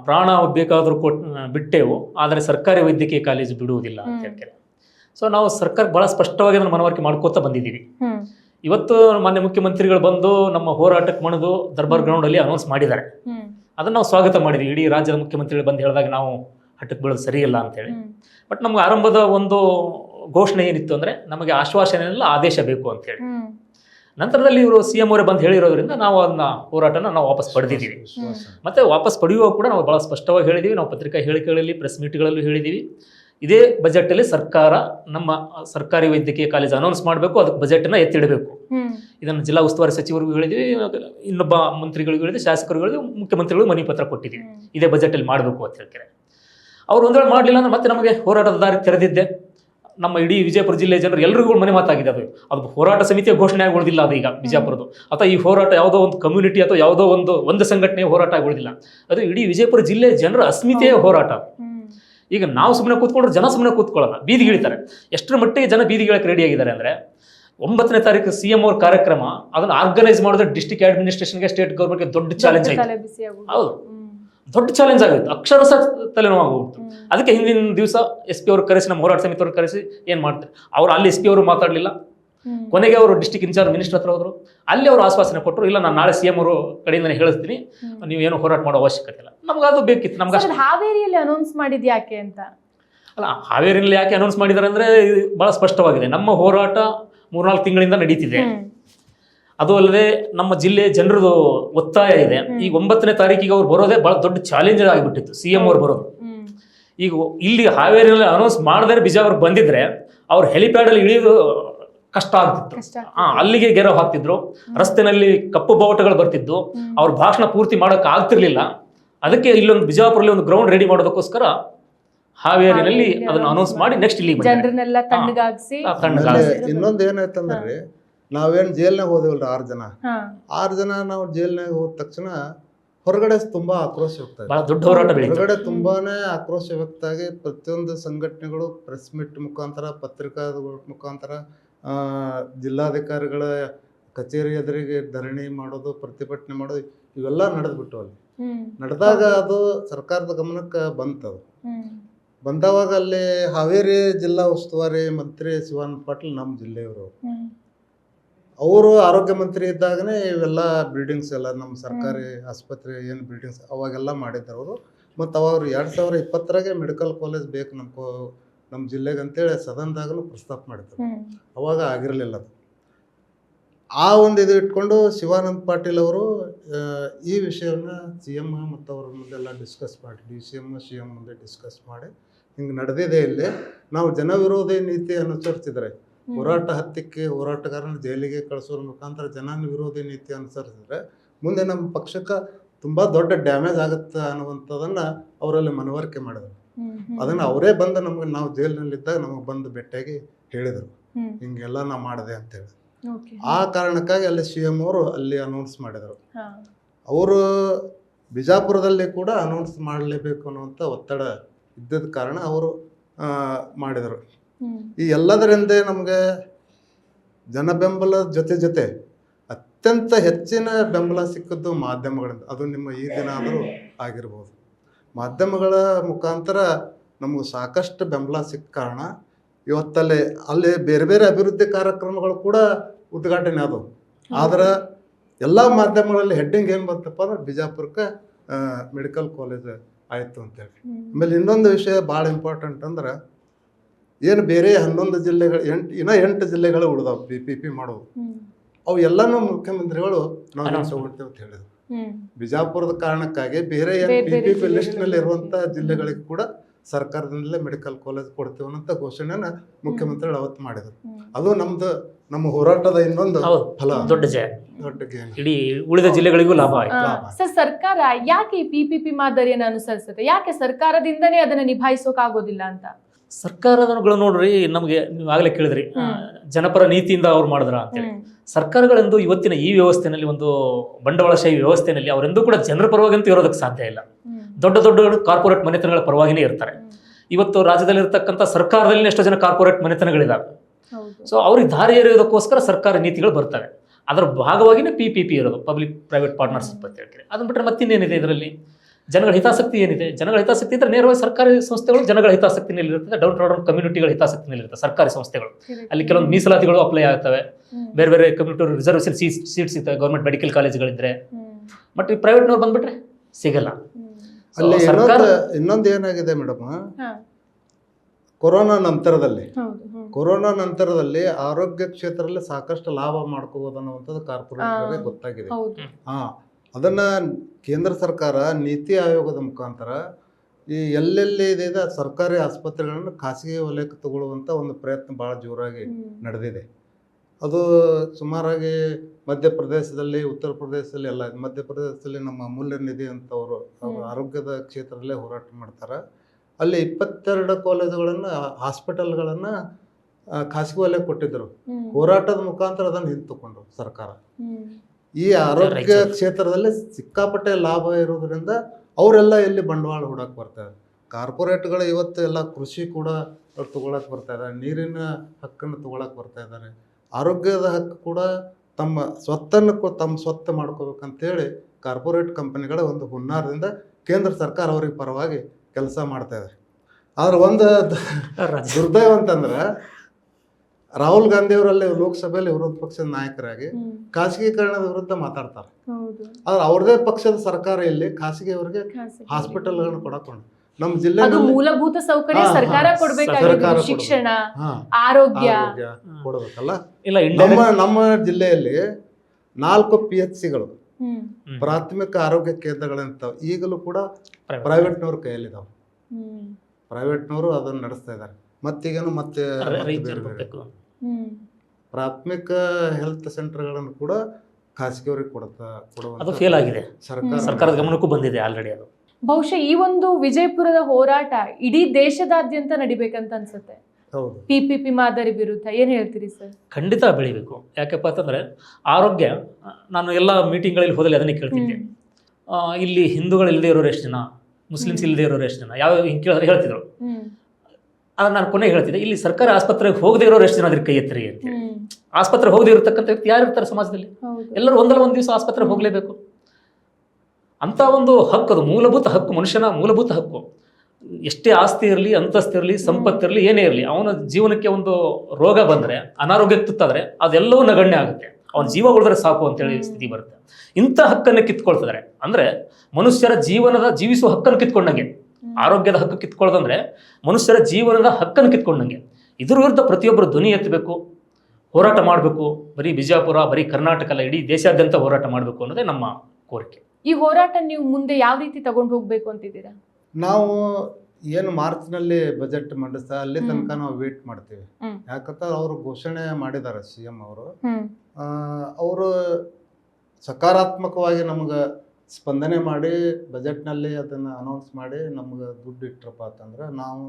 ಪ್ರಾಣ ಬೇಕಾದರೂ ಕೊಟ್ ಬಿಟ್ಟೆವು ಆದರೆ ಸರ್ಕಾರಿ ವೈದ್ಯಕೀಯ ಕಾಲೇಜು ಬಿಡುವುದಿಲ್ಲ ಅಂತ ಹೇಳ್ತೇವೆ ಹೇಳ್ತಾರೆ. ಸೊ ನಾವು ಸರ್ಕಾರ ಭಾಳ ಸ್ಪಷ್ಟವಾಗಿ ಅದನ್ನು ಮನವರಿಕೆ ಮಾಡ್ಕೋತಾ ಬಂದಿದ್ದೀವಿ. ಇವತ್ತು ಮಾನ್ಯ ಮುಖ್ಯಮಂತ್ರಿಗಳು ಬಂದು ನಮ್ಮ ಹೋರಾಟಕ್ಕೆ ಮಣಿದು ದರ್ಬಾರ್ ಗ್ರೌಂಡಲ್ಲಿ ಅನೌನ್ಸ್ ಮಾಡಿದ್ದಾರೆ. ಅದನ್ನ ನಾವು ಸ್ವಾಗತ ಮಾಡಿದ್ವಿ ಇಡೀ ರಾಜ್ಯದ ಮುಖ್ಯಮಂತ್ರಿಗಳು ಬಂದು ಹೇಳಿದಾಗ ನಾವು ಹಟ್ಟಕ್ಕೆ ಬೀಳೋದು ಸರಿಯಿಲ್ಲ ಅಂತೇಳಿ ಬಟ್ ನಮ್ಗೆ ಆರಂಭದ ಒಂದು ಘೋಷಣೆ ಏನಿತ್ತು ಅಂದರೆ ನಮಗೆ ಆಶ್ವಾಸನೆ ಇಲ್ಲ ಆದೇಶ ಬೇಕು ಅಂತೇಳಿ ನಂತರದಲ್ಲಿ ಇವರು ಸಿ ಎಂ ಅವರೇ ಬಂದು ಹೇಳಿರೋದ್ರಿಂದ ನಾವು ಅದನ್ನ ಹೋರಾಟನ ನಾವು ವಾಪಸ್ ಪಡೆದಿದ್ದೀವಿ. ಮತ್ತೆ ವಾಪಸ್ ಪಡೆಯುವಾಗ ಕೂಡ ನಾವು ಬಹಳ ಸ್ಪಷ್ಟವಾಗಿ ಹೇಳಿದ್ದೀವಿ. ನಾವು ಪತ್ರಿಕಾ ಹೇಳಿಕೆಗಳಲ್ಲಿ ಪ್ರೆಸ್ ಮೀಟ್ಗಳಲ್ಲೂ ಹೇಳಿದ್ದೀವಿ. ಇದೇ ಬಜೆಟಲ್ಲಿ ಸರ್ಕಾರ ನಮ್ಮ ಸರ್ಕಾರಿ ವೈದ್ಯಕೀಯ ಕಾಲೇಜ್ ಅನೌನ್ಸ್ ಮಾಡಬೇಕು ಅದಕ್ಕೆ ಬಜೆಟ್ನ ಎತ್ತಿಡಬೇಕು. ಇದನ್ನು ಜಿಲ್ಲಾ ಉಸ್ತುವಾರಿ ಸಚಿವರಿಗೂ ಹೇಳಿದ್ವಿ ಇನ್ನೊಬ್ಬ ಮಂತ್ರಿಗಳಿಗೂ ಹೇಳಿದ್ವಿ ಶಾಸಕರು ಹೇಳಿದ್ವಿ ಮುಖ್ಯಮಂತ್ರಿಗಳು ಮನವಿ ಪತ್ರ ಕೊಟ್ಟಿದ್ದೀವಿ. ಇದೇ ಇದೇ ಬಜೆಟಲ್ಲಿ ಮಾಡಬೇಕು ಅಂತ ಹೇಳ್ತಾರೆ. ಅವ್ರು ಒಂದು ವೇಳೆ ಮಾಡಲಿಲ್ಲ ಅಂದ್ರೆ ಮತ್ತೆ ನಮಗೆ ಹೋರಾಟದ ದಾರಿ ತೆರೆದಿದ್ದೆ. ನಮ್ಮ ಇಡೀ ವಿಜಯಪುರ ಜಿಲ್ಲೆ ಜನರು ಎಲ್ರಿಗೂ ಮನೆ ಮಾತಾಗಿದೆ ಅದು. ಅದು ಹೋರಾಟ ಸಮಿತಿಯ ಘೋಷಣೆ ಆಗೋದಿಲ್ಲ ಅದು ಈಗ ಬಿಜಾಪುರದು ಅಥವಾ ಈ ಹೋರಾಟ ಯಾವುದೋ ಒಂದು ಕಮ್ಯುನಿಟಿ ಅಥವಾ ಯಾವುದೋ ಒಂದು ಒಂದು ಸಂಘಟನೆ ಹೋರಾಟ ಆಗೋದಿಲ್ಲ. ಅದು ಇಡೀ ವಿಜಯಪುರ ಜಿಲ್ಲೆ ಜನರ ಅಸ್ಮಿತೆಯ ಹೋರಾಟ. ಈಗ ನಾವು ಸುಮ್ಮನೆ ಕೂತ್ಕೊಂಡ್ರೆ ಜನ ಸುಮ್ಮನೆ ಕೂತ್ಕೊಳ್ಳಲ್ಲ ಬೀದಿಗೆ ಇಳಿತಾರೆ ಎಷ್ಟರ ಮಟ್ಟಿಗೆ ಜನ ಬೀದಿಗಿಳಕ್ಕೆ ರೆಡಿ ಆಗಿದ್ದಾರೆ ಅಂದರೆ ಒಂಬತ್ತನೇ ತಾರೀಕು ಸಿ ಎಂ ಅವ್ರ ಕಾರ್ಯಕ್ರಮ ಅದನ್ನು ಆರ್ಗನೈಸ್ ಮಾಡಿದ್ರೆ ಡಿಸ್ಟಿಕ್ ಅಡ್ಮಿನಿಸ್ಟ್ರೇಷನ್ಗೆ ಸ್ಟೇಟ್ ಗೌರ್ಮೆಂಟ್ಗೆ ದೊಡ್ಡ ಚಾಲೆಂಜ್ ಆಯಿತು. ಹೌದು. ದೊಡ್ಡ ಚಾಲೆಂಜ್ ಆಗಿತ್ತು. ಅಕ್ಷರಸ ತಲೆನೋವಾಗೋಗ್ಬಿಡ್ತು. ಅದಕ್ಕೆ ಹಿಂದಿನ ದಿವಸ ಎಸ್ ಪಿ ಅವರು ಕರೆಸಿ ನಮ್ಮ ಹೋರಾಟ ಸಮಿತಿ ಕರೆಸಿ ಏನು ಮಾಡ್ತಾರೆ? ಅವ್ರು ಅಲ್ಲಿ ಎಸ್ ಪಿ ಅವರು ಮಾತಾಡಲಿಲ್ಲ. ಕೊನೆಗೆ ಅವರು ಡಿಸ್ಟಿಕ್ ಇನ್ಚಾರ್ಜ್ ಮಿನಿಸ್ಟರ್ ಹತ್ರ ಹೋದರು. ಅಲ್ಲಿ ಅವರು ಆಶ್ವಾಸನೆ ಕೊಟ್ಟರು ಇಲ್ಲ ನಾನು ನಾಳೆ ಸಿ ಎಂ ಅವರು ಕಡೆಯಿಂದ ಹೇಳಿಸ್ತೀನಿ. ನೀವು ಏನು ಹೋರಾಟ ಮಾಡೋ ಅವಶ್ಯಕತೆ ಇಲ್ಲ. ನಮ್ಗೆ ಅದು ಬೇಕಿತ್ತು. ನಮ್ಗೆ ಹಾವೇರಿಯಲ್ಲಿ ಅನೌನ್ಸ್ ಮಾಡಿದ್ ಯಾಕೆ ಅಂತ? ಅಲ್ಲ ಹಾವೇರಿಯಲ್ಲಿ ಯಾಕೆ ಅನೌನ್ಸ್ ಮಾಡಿದ್ದಾರೆ ಅಂದರೆ ಭಾಳ ಸ್ಪಷ್ಟವಾಗಿದೆ. ನಮ್ಮ ಹೋರಾಟ ಮೂರ್ನಾಲ್ಕು ತಿಂಗಳಿಂದ ನಡೀತಿದೆ. ಅದು ಅಲ್ಲದೆ ನಮ್ಮ ಜಿಲ್ಲೆ ಜನರದು ಒತ್ತಾಯ ಇದೆ. ಈಗ ಒಂಬತ್ತನೇ ತಾರೀಕಿಗೆ ಅವ್ರು ಬರೋದೇ ಬಹಳ ದೊಡ್ಡ ಚಾಲೆಂಜ್ ಆಗಿಬಿಟ್ಟಿತ್ತು. ಸಿ ಎಂ ಅವ್ರು ಬರೋದು. ಈಗ ಇಲ್ಲಿ ಹಾವೇರಿನಲ್ಲಿ ಅನೌನ್ಸ್ ಮಾಡದೇ ಬಿಜಾಪುರ್ ಬಂದಿದ್ರೆ ಅವ್ರು ಹೆಲಿಪ್ಯಾಡಲ್ಲಿ ಇಳಿಯೋದು ಕಷ್ಟ ಆಗ್ತಿತ್ತು. ಹಾ ಅಲ್ಲಿಗೆ ಗೆರವ್ ಹಾಕ್ತಿದ್ರು. ರಸ್ತೆನಲ್ಲಿ ಕಪ್ಪು ಬಾವುಟಗಳು ಬರ್ತಿದ್ದು. ಅವ್ರ ಭಾಷಣ ಪೂರ್ತಿ ಮಾಡೋಕೆ ಆಗ್ತಿರ್ಲಿಲ್ಲ. ಅದಕ್ಕೆ ಇಲ್ಲೊಂದು ಬಿಜಾಪುರಲ್ಲಿ ಒಂದು ಗ್ರೌಂಡ್ ರೆಡಿ ಮಾಡೋದಕ್ಕೋಸ್ಕರ ಹಾವೇರಿನಲ್ಲಿ ಅದನ್ನ ಅನೌನ್ಸ್ ಮಾಡಿ ನೆಕ್ಸ್ಟ್ ಇಲ್ಲಿ. ತಣ್ಣಗಾಗ್ಸಿ. ಇನ್ನೊಂದು ಏನಾಯ್ತಂದ್ರೆ ನಾವೇನು ಜೈಲ್ನಾಗ ಹೋದೇವಲ್ರಿ ಆರು ಜನ? ಆರು ಜನ ನಾವು ಜೈಲ್ನಾಗ ಹೋದ ತಕ್ಷಣ ಹೊರಗಡೆ ತುಂಬಾ ಆಕ್ರೋಶ ವ್ಯಕ್ತ ಬಹಳ ದೊಡ್ಡ ಹೋರಾಟ ಬೆಳೀತು. ಹೊರಗಡೆ ತುಂಬಾನೇ ಆಕ್ರೋಶ ವ್ಯಕ್ತ ಆಗಿ ಪ್ರತಿಯೊಂದು ಸಂಘಟನೆಗಳು ಪ್ರೆಸ್ ಮೀಟ್ ಮುಖಾಂತರ ಪತ್ರಿಕಾಗಳ ಮುಖಾಂತರ ಆ, ಜಿಲ್ಲಾಧಿಕಾರಿಗಳ ಕಚೇರಿ ಎದುರಿಗೆ ಧರಣಿ ಮಾಡೋದು ಪ್ರತಿಭಟನೆ ಮಾಡೋದು ಇವೆಲ್ಲ ನಡೆದ್ಬಿಟ್ಟು ಅಲ್ಲಿ. ಹ್ಮ್. ನಡೆದಾಗ ಅದು ಸರ್ಕಾರದ ಗಮನಕ್ಕೆ ಬಂತದು. ಹ್ಮ್. ಬಂದವಾಗ ಅಲ್ಲಿ ಹಾವೇರಿ ಜಿಲ್ಲಾ ಉಸ್ತುವಾರಿ ಮಂತ್ರಿ ಶಿವಾನಂದ ಪಾಟೀಲ್ ನಮ್ಮ ಜಿಲ್ಲೆಯವರು. ಹ್ಮ್. ಅವರು ಆರೋಗ್ಯ ಮಂತ್ರಿ ಇದ್ದಾಗನೇ ಇವೆಲ್ಲ ಬಿಲ್ಡಿಂಗ್ಸ್ ಎಲ್ಲ ನಮ್ಮ ಸರ್ಕಾರಿ ಆಸ್ಪತ್ರೆ ಏನು ಬಿಲ್ಡಿಂಗ್ಸ್ ಅವಾಗೆಲ್ಲ ಮಾಡಿದ್ರು ಅವರು. ಮತ್ತು ಅವಾಗ ಎರಡು ಸಾವಿರ ಇಪ್ಪತ್ತರಾಗೆ ಮೆಡಿಕಲ್ ಕಾಲೇಜ್ ಬೇಕು ನಮ್ಮ ಕೋ ನಮ್ಮ ಜಿಲ್ಲೆಗೆ ಅಂತೇಳಿ ಸದನದಾಗಲೂ ಪ್ರಸ್ತಾಪ ಮಾಡಿದ್ರು. ಅವಾಗ ಆಗಿರಲಿಲ್ಲ ಅದು. ಆ ಒಂದು ಇದು ಇಟ್ಕೊಂಡು ಶಿವಾನಂದ ಪಾಟೀಲ್ ಅವರು ಈ ವಿಷಯವನ್ನು ಸಿ ಎಂ ಮತ್ತು ಅವ್ರ ಮುಂದೆಲ್ಲ ಡಿಸ್ಕಸ್ ಮಾಡಿ D C M C M ಮುಂದೆ ಡಿಸ್ಕಸ್ ಮಾಡಿ ಹಿಂಗೆ ನಡೆದಿದೆ ಇಲ್ಲಿ. ನಾವು ಜನವಿರೋಧಿ ನೀತಿ ಅನುಸರಿಸಿದರೆ. ಹೋರಾಟ ಹತ್ತಿಕ್ಕೆ ಹೋರಾಟಗಾರನ ಜೈಲಿಗೆ ಕಳಿಸೋದ್ರ ಮುಖಾಂತರ ಜನಾಂಗ ವಿರೋಧಿ ನೀತಿ ಅನುಸರಿಸಿದ್ರೆ ಮುಂದೆ ನಮ್ಮ ಪಕ್ಷಕ್ಕೆ ತುಂಬಾ ದೊಡ್ಡ ಡ್ಯಾಮೇಜ್ ಆಗುತ್ತೆ ಅನ್ನುವಂಥದ್ದನ್ನು ಅವರಲ್ಲಿ ಮನವರಿಕೆ ಮಾಡಿದ್ರು. ಅದನ್ನು ಅವರೇ ಬಂದು ನಮಗೆ ನಾವು ಜೈಲಿನಲ್ಲಿದ್ದಾಗ ನಮಗೆ ಬಂದು ಭೇಟಿಯಾಗಿ ಹೇಳಿದರು. ಹಿಂಗೆಲ್ಲ ನಾ ಮಾಡಿದೆ ಅಂತೇಳಿ ಆ ಕಾರಣಕ್ಕಾಗಿ ಅಲ್ಲಿ ಸಿ ಎಂ ಅವರು ಅಲ್ಲಿ ಅನೌನ್ಸ್ ಮಾಡಿದರು. ಅವರು ಬಿಜಾಪುರದಲ್ಲಿ ಕೂಡ ಅನೌನ್ಸ್ ಮಾಡಲೇಬೇಕು ಅನ್ನುವಂಥ ಒತ್ತಡ ಇದ್ದದ ಕಾರಣ ಅವರು ಮಾಡಿದರು. ಈ ಎಲ್ಲದರಿಂದ ನಮಗೆ ಜನ ಬೆಂಬಲದ ಜೊತೆ ಜೊತೆ ಅತ್ಯಂತ ಹೆಚ್ಚಿನ ಬೆಂಬಲ ಸಿಕ್ಕದ್ದು ಮಾಧ್ಯಮಗಳಿಂದ. ಅದು ನಿಮ್ಮ ಈ ದಿನ ಆದರೂ ಆಗಿರ್ಬೋದು. ಮಾಧ್ಯಮಗಳ ಮುಖಾಂತರ ನಮಗೆ ಸಾಕಷ್ಟು ಬೆಂಬಲ ಸಿಕ್ಕ ಕಾರಣ ಇವತ್ತಲ್ಲಿ ಅಲ್ಲಿ ಬೇರೆ ಬೇರೆ ಅಭಿವೃದ್ಧಿ ಕಾರ್ಯಕ್ರಮಗಳು ಕೂಡ ಉದ್ಘಾಟನೆ ಆದವು. ಆದ್ರೆ ಎಲ್ಲ ಮಾಧ್ಯಮಗಳಲ್ಲಿ ಹೆಡ್ಡಿಂಗ್ ಏನು ಬಂತಪ್ಪ ಅಂದ್ರೆ ಬಿಜಾಪುರಕ್ಕೆ ಮೆಡಿಕಲ್ ಕಾಲೇಜ್ ಆಯಿತು ಅಂತೇಳಿ ಆಮೇಲೆ ಇನ್ನೊಂದು ವಿಷಯ ಭಾಳ ಇಂಪಾರ್ಟೆಂಟ್ ಅಂದ್ರೆ ಏನು ಬೇರೆ ಹನ್ನೊಂದು ಜಿಲ್ಲೆಗಳು ಎಂಟು ಇನ್ನೂ ಎಂಟು ಜಿಲ್ಲೆಗಳು ಉಳಿದಾವೆ ಬಿ ಪಿ ಪಿ ಮಾಡೋವು. ಅವು ಎಲ್ಲನೂ ಮುಖ್ಯಮಂತ್ರಿಗಳು ನಾವು ತಗೊಳ್ತೇವೆ ಅಂತ ಹೇಳಿದ್ರು. ಬಿಜಾಪುರದ ಕಾರಣಕ್ಕಾಗಿ ಬೇರೆ ಬಿಪಿಪಿ ಬೇರೆ ಪಿ ಪಿ ಲಿಸ್ಟ್ನಲ್ಲಿ ಇರುವಂಥ ಜಿಲ್ಲೆಗಳಿಗೆ ಕೂಡ ಸರ್ಕಾರದಿಂದಲೇ ಮೆಡಿಕಲ್ ಕಾಲೇಜ್ ಕೊಡ್ತೇವೆ ಅನ್ನೋಂಥ ಘೋಷಣೆನ ಮುಖ್ಯಮಂತ್ರಿಗಳು ಅವತ್ತು ಮಾಡಿದರು. ಅದು ನಮ್ಮದು ನಮ್ಮ ಹೋರಾಟದ ಇನ್ನೊಂದು ಫಲ. ದೊಡ್ಡ ಜಯ. ದೊಡ್ಡ ಇಡೀ ಉಳಿದ ಜಿಲ್ಲೆಗಳಿಗೂ ಲಾಭ ಆಯ್ತು. ಸರ್ ಸರ್ಕಾರ ಯಾಕೆ ಈ ಪಿ ಪಿ ಪಿ ಮಾದರಿಯನ್ನು ಅನುಸರಿಸುತ್ತೆ? ಯಾಕೆ ಸರ್ಕಾರದಿಂದನೇ ಅದನ್ನ ನಿಭಾಯಿಸೋಕಾಗೋದಿಲ್ಲ ಅಂತ? ಸರ್ಕಾರಗಳು ನೋಡ್ರಿ ನಮಗೆ ನೀವು ಆಗಲೇ ಕೇಳಿದ್ರಿ ಜನಪರ ನೀತಿಯಿಂದ ಅವ್ರು ಮಾಡಿದ್ರ ಅಂತೇಳಿ. ಸರ್ಕಾರಗಳೆಂದು ಇವತ್ತಿನ ಈ ವ್ಯವಸ್ಥೆನಲ್ಲಿ ಒಂದು ಬಂಡವಾಳಶಾಹಿ ವ್ಯವಸ್ಥೆನಲ್ಲಿ ಅವರೆಂದೂ ಕೂಡ ಜನರ ಪರವಾಗಿ ಅಂತೂ ಇರೋದಕ್ಕೆ ಸಾಧ್ಯ ಇಲ್ಲ. ದೊಡ್ಡ ದೊಡ್ಡ ಕಾರ್ಪೊರೇಟ್ ಮನೆತನಗಳ ಪರವಾಗಿನೇ ಇರ್ತಾರೆ. ಇವತ್ತು ರಾಜ್ಯದಲ್ಲಿ ಇರತಕ್ಕಂಥ ಸರ್ಕಾರದಲ್ಲಿ ಎಷ್ಟೋ ಜನ ಕಾರ್ಪೊರೇಟ್ ಮನೆತನಗಳಿದ್ದಾವೆ ಸೊ ಅವ್ರಿಗೆ ದಾರಿ ಎರೆಯೋದಕ್ಕೋಸ್ಕರ ಸರ್ಕಾರ ನೀತಿಗಳು ಬರ್ತವೆ ಅದರ ಭಾಗವಾಗಿನೇ ಪಿ ಪಿ ಪಿ ಇರೋದು ಪಬ್ಲಿಕ್ ಪ್ರೈವೇಟ್ ಪಾರ್ಟ್ನರ್ಶಿಪ್ ಅಂತ ಹೇಳ್ತಾರೆ. ಅದನ್ನ ಬಿಟ್ಟರೆ ಮತ್ತಿನ್ನೇನಿದೆ ಇದರಲ್ಲಿ? ಜನಗಳ ಹಿತಾಸಕ್ತಿ ಏನಿದೆ? ಜನಗಳ ಹಿತಾಸಕ್ತಿ ಅಂದರೆ ನೇರವಾಗಿ ಸರ್ಕಾರಿ ಸಂಸ್ಥೆಗಳು ಜನಗಳ ಹಿತಾಸಕ್ತಿನಲ್ಲಿ ಇರುತ್ತೆ ಡೌನ್ ಟೌನ್ ಕಮ್ಯುನಿಟಿಗಳ ಹಿತಾಸಕ್ತಿನಲ್ಲಿ ಇರ್ತದೆ ಸರ್ಕಾರಿ ಸಂಸ್ಥೆಗಳು. ಅಲ್ಲಿ ಕೆಲವೊಂದು ಮೀಸಲಾತಿಗಳು ಅಪ್ಲೈ ಆಗ್ತವೆ. ಬೇರೆ ಬೇರೆ ಕಮ್ಯುನಿಟಿ ರಿಸರ್ವೇಷನ್ ಸೀಟ್ ಸೀಟ್ಸ್ ಇರ್ತವೆ. ಗೌರ್ಮೆಂಟ್ ಮೆಡಿಕಲ್ ಕಾಲೇಜ್ಗಳಿದ್ರೆ. ಬಟ್ ಈ ಪ್ರೈವೇಟ್ನವ್ರು ಬಂದ್ಬಿಟ್ರೆ ಸಿಗಲ್ಲ. ಅಲ್ಲಿ ಸರ್ಕಾರ ಇನ್ನೊಂದು ಏನಾಗಿದೆ ಮೇಡಮ್ ಹಾ, ಕೊರೋನಾ ನಂತರದಲ್ಲಿ. ಕೊರೋನಾ ನಂತರದಲ್ಲಿ ಆರೋಗ್ಯ ಕ್ಷೇತ್ರದಲ್ಲಿ ಸಾಕಷ್ಟು ಲಾಭ ಮಾಡ್ಕೋಬಹುದು ಅನ್ನುವಂಥದ್ದು ಕಾರ್ಪೊರೇಟ್. ಗೊತ್ತಾಗಿದೆ. ಹೌದು. ಹಾ. ಅದನ್ನ ಕೇಂದ್ರ ಸರ್ಕಾರ ನೀತಿ ಆಯೋಗದ ಮುಖಾಂತರ ಈ ಎಲ್ಲೆಲ್ಲಿ ಇದೆ ಸರ್ಕಾರಿ ಆಸ್ಪತ್ರೆಗಳನ್ನು ಖಾಸಗಿ ವಲಯಕ್ಕೆ ತಗೊಳ್ಳುವಂಥ ಒಂದು ಪ್ರಯತ್ನ ಭಾಳ ಜೋರಾಗಿ ನಡೆದಿದೆ. ಅದು ಸುಮಾರಾಗಿ ಮಧ್ಯಪ್ರದೇಶದಲ್ಲಿ ಉತ್ತರ ಪ್ರದೇಶದಲ್ಲಿ ಎಲ್ಲ ಮಧ್ಯಪ್ರದೇಶದಲ್ಲಿ ನಮ್ಮ ಅಮೂಲ್ಯ ನಿಧಿ ಅಂತವರು ಅವರು ಆರೋಗ್ಯದ ಕ್ಷೇತ್ರದಲ್ಲೇ ಹೋರಾಟ ಮಾಡ್ತಾರೆ. ಅಲ್ಲಿ ಇಪ್ಪತ್ತೆರಡು ಕಾಲೇಜುಗಳನ್ನು ಹಾಸ್ಪಿಟಲ್ಗಳನ್ನು ಖಾಸಗಿ ವಲಯಕ್ಕೆ ಕೊಟ್ಟಿದ್ದರು. ಹೋರಾಟದ ಮುಖಾಂತರ ಅದನ್ನು ಹಿಂತುಕೊಂಡ್ರು ಸರ್ಕಾರ. ಈ ಆರೋಗ್ಯ ಕ್ಷೇತ್ರದಲ್ಲಿ ಸಿಕ್ಕಾಪಟ್ಟೆ ಲಾಭ ಇರೋದ್ರಿಂದ ಅವರೆಲ್ಲ ಇಲ್ಲಿ ಬಂಡವಾಳ ಹೂಡಕ್ಕೆ ಬರ್ತಾರೆ ಕಾರ್ಪೊರೇಟ್ಗಳು ಇವತ್ತು ಎಲ್ಲ ಕೃಷಿ ಕೂಡ ಅವ್ರು ತಗೊಳಕ್ ಬರ್ತಾ ಇದ್ದಾರೆ. ನೀರಿನ ಹಕ್ಕನ್ನು ತಗೊಳಕ್ ಬರ್ತಾ ಇದ್ದಾರೆ. ಆರೋಗ್ಯದ ಹಕ್ಕು ಕೂಡ ತಮ್ಮ ಸ್ವತ್ತನ್ನು ತಮ್ಮ ಸ್ವತ್ತು ಮಾಡ್ಕೋಬೇಕಂತೇಳಿ ಕಾರ್ಪೊರೇಟ್ ಕಂಪನಿಗಳ ಒಂದು ಹುನ್ನಾರದಿಂದ ಕೇಂದ್ರ ಸರ್ಕಾರ ಅವ್ರಿಗೆ ಪರವಾಗಿ ಕೆಲಸ ಮಾಡ್ತಾ ಇದೆ. ಆದ್ರೆ ಒಂದು ದುರ್ದೈವ ಅಂತಂದ್ರೆ ರಾಹುಲ್ ಗಾಂಧಿ ಅವರಲ್ಲಿ ಲೋಕಸಭೆಯಲ್ಲಿ ವಿರೋಧ ಪಕ್ಷದ ನಾಯಕರಾಗಿ ಖಾಸಗೀಕರಣದ ವಿರುದ್ಧ ಮಾತಾಡ್ತಾರೆ. ಹೌದು. ಆದ್ರೆ ಅವ್ರದೇ ಪಕ್ಷದ ಸರ್ಕಾರ ಇಲ್ಲಿ ಖಾಸಗಿ. ಅವರಿಗೆ. ಹಾಸ್ಪಿಟಲ್ಗಳನ್ನ ಕೊಡಕೊಂಡು ನಮ್ಮ ಜಿಲ್ಲೆ ಮೂಲಭೂತ ಸೌಕರ್ಯ ಸರ್ಕಾರ ಕೊಡಬೇಕು. ಶಿಕ್ಷಣ ಆರೋಗ್ಯ. ಕೊಡಬೇಕಲ್ಲ? ಇಲ್ಲ ನಮ್ಮ ನಮ್ಮ ಜಿಲ್ಲೆಯಲ್ಲಿ ನಾಲ್ಕು ಪಿ ಎಚ್ ಸಿಗಳು ಪ್ರಾಥಮಿಕ ಆರೋಗ್ಯ ಕೇಂದ್ರಗಳಂತ ಈಗಲೂ ಕೂಡ. ಪ್ರೈವೇಟ್ನವ್ರ ಕೈಯಲ್ಲಿದ್ದಾವೆ ಪ್ರೈವೇಟ್ನವರು ಅದನ್ನ ನಡೆಸ್ತಾ ಇದ್ದಾರೆ. ಮತ್ತೀಗೇನು ಮತ್ತೆ ಪ್ರಾಥಮಿಕ ಹೆಲ್ತ್ ಸೆಂಟರ್ಗಳನ್ನು ಕೂಡ ಖಾಸಗಿಯವರಿಗೆ ಕೊಡ್ತಾ ಕೊಡುವಂತ ಅದು ಫೇಲ್ ಆಗಿದೆ. ಸರ್ಕಾರ ಸರ್ಕಾರದ ಗಮನಕ್ಕೂ ಬಂದಿದೆ ಆಲ್ರೆಡಿ ಅದು. ಬಹುಶಃ ಈ ಒಂದು ವಿಜಯಪುರದ ಹೋರಾಟ ಇಡೀ ದೇಶದಾದ್ಯಂತ ನಡಿಬೇಕಂತ ಅನ್ಸುತ್ತೆ. ಪಿಪಿಪಿ ಮಾದರಿ ವಿರುದ್ಧ ಏನ್ ಹೇಳ್ತೀರಿ ಸರ್? ಖಂಡಿತ ಬೆಳಿಬೇಕು. ಯಾಕಪ್ಪ ಅಂತಂದ್ರೆ ಆರೋಗ್ಯ ನಾನು ಎಲ್ಲ ಮೀಟಿಂಗ್ಗಳಲ್ಲಿ ಹೋದಲ್ಲಿ ಅದನ್ನೇ ಕೇಳ್ತಿದ್ದೆ. ಇಲ್ಲಿ ಹಿಂದೂಗಳು ಇಲ್ಲದೆ ಇರೋರು ಎಷ್ಟು ಜನ? ಮುಸ್ಲಿಮ್ಸ್ ಇಲ್ಲದೆ ಇರೋರು ಎಷ್ಟು ಜನ? ಯಾವ ಹಿಂಗೆ ಕೇಳಿದ್ರೆ ಹೇಳ್ತಿದ್ರು. ಆದ್ರೆ ನಾನು ಕೊನೆ ಹೇಳ್ತಿದ್ದೆ. ಇಲ್ಲಿ ಸರ್ಕಾರಿ ಆಸ್ಪತ್ರೆಗೆ ಹೋಗದೆ ಇರೋರು ಎಷ್ಟು ಜನ ಅದ್ರ ಕೈ ಎತ್ತರಿ ಅಂತ ಹೇಳಿ. ಆಸ್ಪತ್ರೆ ಹೋಗದೆ ಇರತಕ್ಕಂಥ ವ್ಯಕ್ತಿ ಯಾರು ಇರ್ತಾರೆ ಸಮಾಜದಲ್ಲಿ? ಎಲ್ಲರೂ ಒಂದಲ್ಲ ಒಂದು ದಿವಸ ಆಸ್ಪತ್ರೆಗೆ ಹೋಗಲೇಬೇಕು. ಅಂತ ಒಂದು ಹಕ್ಕು ಅದು ಮೂಲಭೂತ ಹಕ್ಕು ಮನುಷ್ಯನ ಮೂಲಭೂತ ಹಕ್ಕು. ಎಷ್ಟೇ ಆಸ್ತಿ ಇರಲಿ ಅಂತಸ್ತಿರಲಿ ಸಂಪತ್ತಿರಲಿ ಏನೇ ಇರಲಿ ಅವನ ಜೀವನಕ್ಕೆ ಒಂದು ರೋಗ ಬಂದರೆ ಅನಾರೋಗ್ಯಕ್ಕೆ ತುತ್ತಾದರೆ ಅದೆಲ್ಲವೂ ನಗಣ್ಯ ಆಗುತ್ತೆ. ಅವನ ಜೀವ ಉಳಿದ್ರೆ ಸಾಕು ಅಂತೇಳಿ ಸ್ಥಿತಿ ಬರುತ್ತೆ. ಇಂಥ ಹಕ್ಕನ್ನು ಕಿತ್ಕೊಳ್ತಿದ್ದಾರೆ ಅಂದರೆ ಮನುಷ್ಯರ ಜೀವನದ ಜೀವಿಸುವ ಹಕ್ಕನ್ನು ಕಿತ್ಕೊಂಡಂಗೆ. ಆರೋಗ್ಯದ ಹಕ್ಕು ಕಿತ್ಕೊಳ್ಳೋದಂದ್ರೆ ಮನುಷ್ಯರ ಜೀವನದ ಹಕ್ಕನ್ನು ಕಿತ್ಕೊಂಡಂಗೆ. ಇದ್ರ ವಿರುದ್ಧ ಪ್ರತಿಯೊಬ್ಬರು ಧ್ವನಿ ಎತ್ತಬೇಕು ಹೋರಾಟ ಮಾಡಬೇಕು. ಬರೀ ಬಿಜಾಪುರ ಬರೀ ಕರ್ನಾಟಕ ಅಲ್ಲ ಇಡೀ ದೇಶಾದ್ಯಂತ ಹೋರಾಟ ಮಾಡಬೇಕು ಅನ್ನೋದೇ ನಮ್ಮ ಕೋರಿಕೆ. ಈ ಹೋರಾಟ ನೀವು ಮುಂದೆ ಯಾವ ರೀತಿ ತಗೊಂಡು ಹೋಗ್ಬೇಕು ಅಂತಿದ್ದೀರಾ? ನಾವು ಏನು ಮಾರ್ಚ್ನಲ್ಲಿ ಬಜೆಟ್ ಮಂಡಿಸ್ತಾ ಅಲ್ಲಿ ತನಕ ನಾವು ವೇಟ್ ಮಾಡ್ತೀವಿ. ಯಾಕಂದ್ರೆ ಅವರು ಘೋಷಣೆ ಮಾಡಿದ್ದಾರೆ ಸಿ ಎಂ ಅವರು. ಅವರು ಸಕಾರಾತ್ಮಕವಾಗಿ ನಮ್ಗೆ ಸ್ಪಂದನೆ ಮಾಡಿ ಬಜೆಟ್ನಲ್ಲಿ ಅದನ್ನು ಅನೌನ್ಸ್ ಮಾಡಿ ನಮ್ಗೆ ದುಡ್ಡು ಇಟ್ರಪ್ಪ ಅಂತಂದ್ರೆ ನಾವು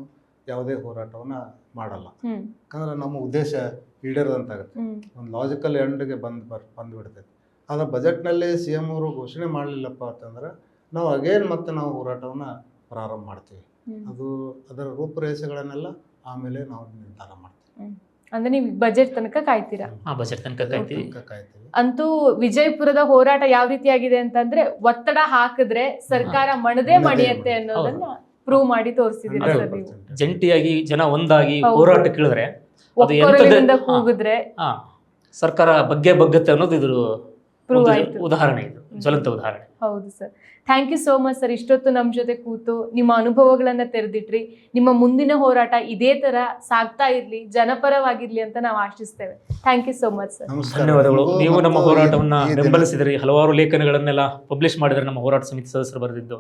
ಯಾವುದೇ ಹೋರಾಟವನ್ನು ಮಾಡಲ್ಲ. ಯಾಕಂದ್ರೆ ನಮ್ಮ ಉದ್ದೇಶ ಈಡೇರದಂತಾಗುತ್ತೆ. ಒಂದು ಲಾಜಿಕಲ್ ಎಂಡ್ಗೆ ಬಂದು ಬರ್ ಬಂದುಬಿಡ್ತೈತೆ ಆದರೆ ಬಜೆಟ್ನಲ್ಲಿ ಸಿ ಎಂ ಅವರು ಘೋಷಣೆ ಮಾಡಲಿಲ್ಲಪ್ಪ ಅಂತಂದ್ರೆ ನಾವು ಅಗೇನ್ ಮತ್ತೆ ನಾವು ಹೋರಾಟವನ್ನು ಪ್ರಾರಂಭ ಮಾಡ್ತೀವಿ. ಅದು ಅದರ ರೂಪುರೇಷೆಗಳನ್ನೆಲ್ಲ ಆಮೇಲೆ ನಾವು ನಿರ್ಧಾರ ಮಾಡ್ತೀವಿ. ಅಂದ್ರೆ ನೀವು ಬಜೆಟ್ ತನಕ ಕಾಯ್ತೀರಾ? ಆ ಬಜೆಟ್ ತನಕ ಕಾಯ್ತೀವಿ. ಅಂತೂ ವಿಜಯಪುರದ ಹೋರಾಟ ಯಾವ ರೀತಿಯಾಗಿದೆ ಅಂತಂದ್ರೆ ಒತ್ತಡ ಹಾಕಿದ್ರೆ ಸರ್ಕಾರ ಮಣದೇ ಮಣಿಯತ್ತೆ ಅನ್ನೋದನ್ನ ಪ್ರೂವ್ ಮಾಡಿ ಸರ್ ನೀವು? ಜಂಟಿಯಾಗಿ ಜನ ಒಂದಾಗಿ ಹೋರಾಟ ಕೇಳಿದ್ರೆ ಕೂಗಿದ್ರೆ ಸರ್ಕಾರ ಬಗ್ಗೆ ಬಗ್ಗತ್ತೆ ಅನ್ನೋದು ಇದ್ರ ಪ್ರೂವ್ ಆಯ್ತು. ಉದಾಹರಣೆ ಇದು. ಜ್ವಲಂತ ಉದಾಹರಣೆ. ಹೌದು sir. Thank you so much sir. ಇಷ್ಟೊತ್ತು ನಮ್ಮ ಜೊತೆ ಕೂತು ನಿಮ್ಮ ಅನುಭವಗಳನ್ನ ತೆರೆದಿಟ್ರಿ. ನಿಮ್ಮ ಮುಂದಿನ ಹೋರಾಟ ಇದೇ ತರ ಸಾಗ್ತಾ ಇರ್ಲಿ ಜನಪರವಾಗಿರ್ಲಿ ಅಂತ ನಾವು ಆಶಿಸ್ತೇವೆ. Thank you so much sir ಧನ್ಯವಾದಗಳು. ನೀವು ನಮ್ಮ ಹೋರಾಟವನ್ನ ಬೆಂಬಲಿಸಿದ್ರಿ ಹಲವಾರು ಲೇಖನಗಳನ್ನೆಲ್ಲ ಪಬ್ಲಿಷ್ ಮಾಡಿದ್ರೆ ನಮ್ಮ ಹೋರಾಟ ಸಮಿತಿ ಸದಸ್ಯರು ಬರೆದಿದ್ದು.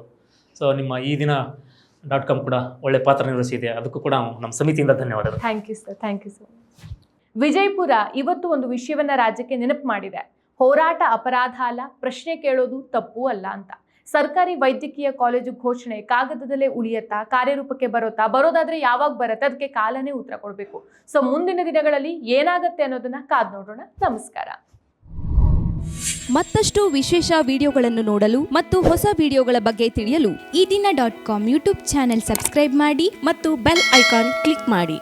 ಸೊ ನಿಮ್ಮ ಈ ದಿನ ಡಾಟ್ ಕಾಮ್ ಕೂಡ ಒಳ್ಳೆ ಪಾತ್ರ ನಿರ್ವಹಿಸಿದೆ. ಅದಕ್ಕೂ ಕೂಡ ನಮ್ಮ ಸಮಿತಿಯಿಂದ ಧನ್ಯವಾದಗಳು. Thank you sir thank you sir much Vijayapura ಇವತ್ತು ಒಂದು ವಿಷಯವನ್ನ ರಾಜ್ಯಕ್ಕೆ ನೆನಪು ಮಾಡಿದೆ. ಹೋರಾಟ ಅಪರಾಧ ಅಲ್ಲ, ಪ್ರಶ್ನೆ ಕೇಳೋದು ತಪ್ಪು ಅಲ್ಲ ಅಂತ. ಸರ್ಕಾರಿ ವೈದ್ಯಕೀಯ ಕಾಲೇಜು ಘೋಷಣೆ ಕಾಗದದಲ್ಲೇ ಉಳಿಯತ್ತಾ, ಕಾರ್ಯರೂಪಕ್ಕೆ ಬರುತ್ತಾ, ಬರೋದಾದ್ರೆ ಯಾವಾಗ ಬರತ್ತೆ, ಅದಕ್ಕೆ ಕಾಲನೇ ಉತ್ತರ ಕೊಡಬೇಕು. ಸೊ ಮುಂದಿನ ದಿನಗಳಲ್ಲಿ ಏನಾಗುತ್ತೆ ಅನ್ನೋದನ್ನ ಕಾದ್ ನೋಡೋಣ. ನಮಸ್ಕಾರ. ಮತ್ತಷ್ಟು ವಿಶೇಷ ವಿಡಿಯೋಗಳನ್ನು ನೋಡಲು ಮತ್ತು ಹೊಸ ವಿಡಿಯೋಗಳ ಬಗ್ಗೆ ತಿಳಿಯಲು Eedina dot com YouTube channel subscribe ಮಾಡಿ ಮತ್ತು ಬೆಲ್ ಐಕಾನ್ ಕ್ಲಿಕ್ ಮಾಡಿ.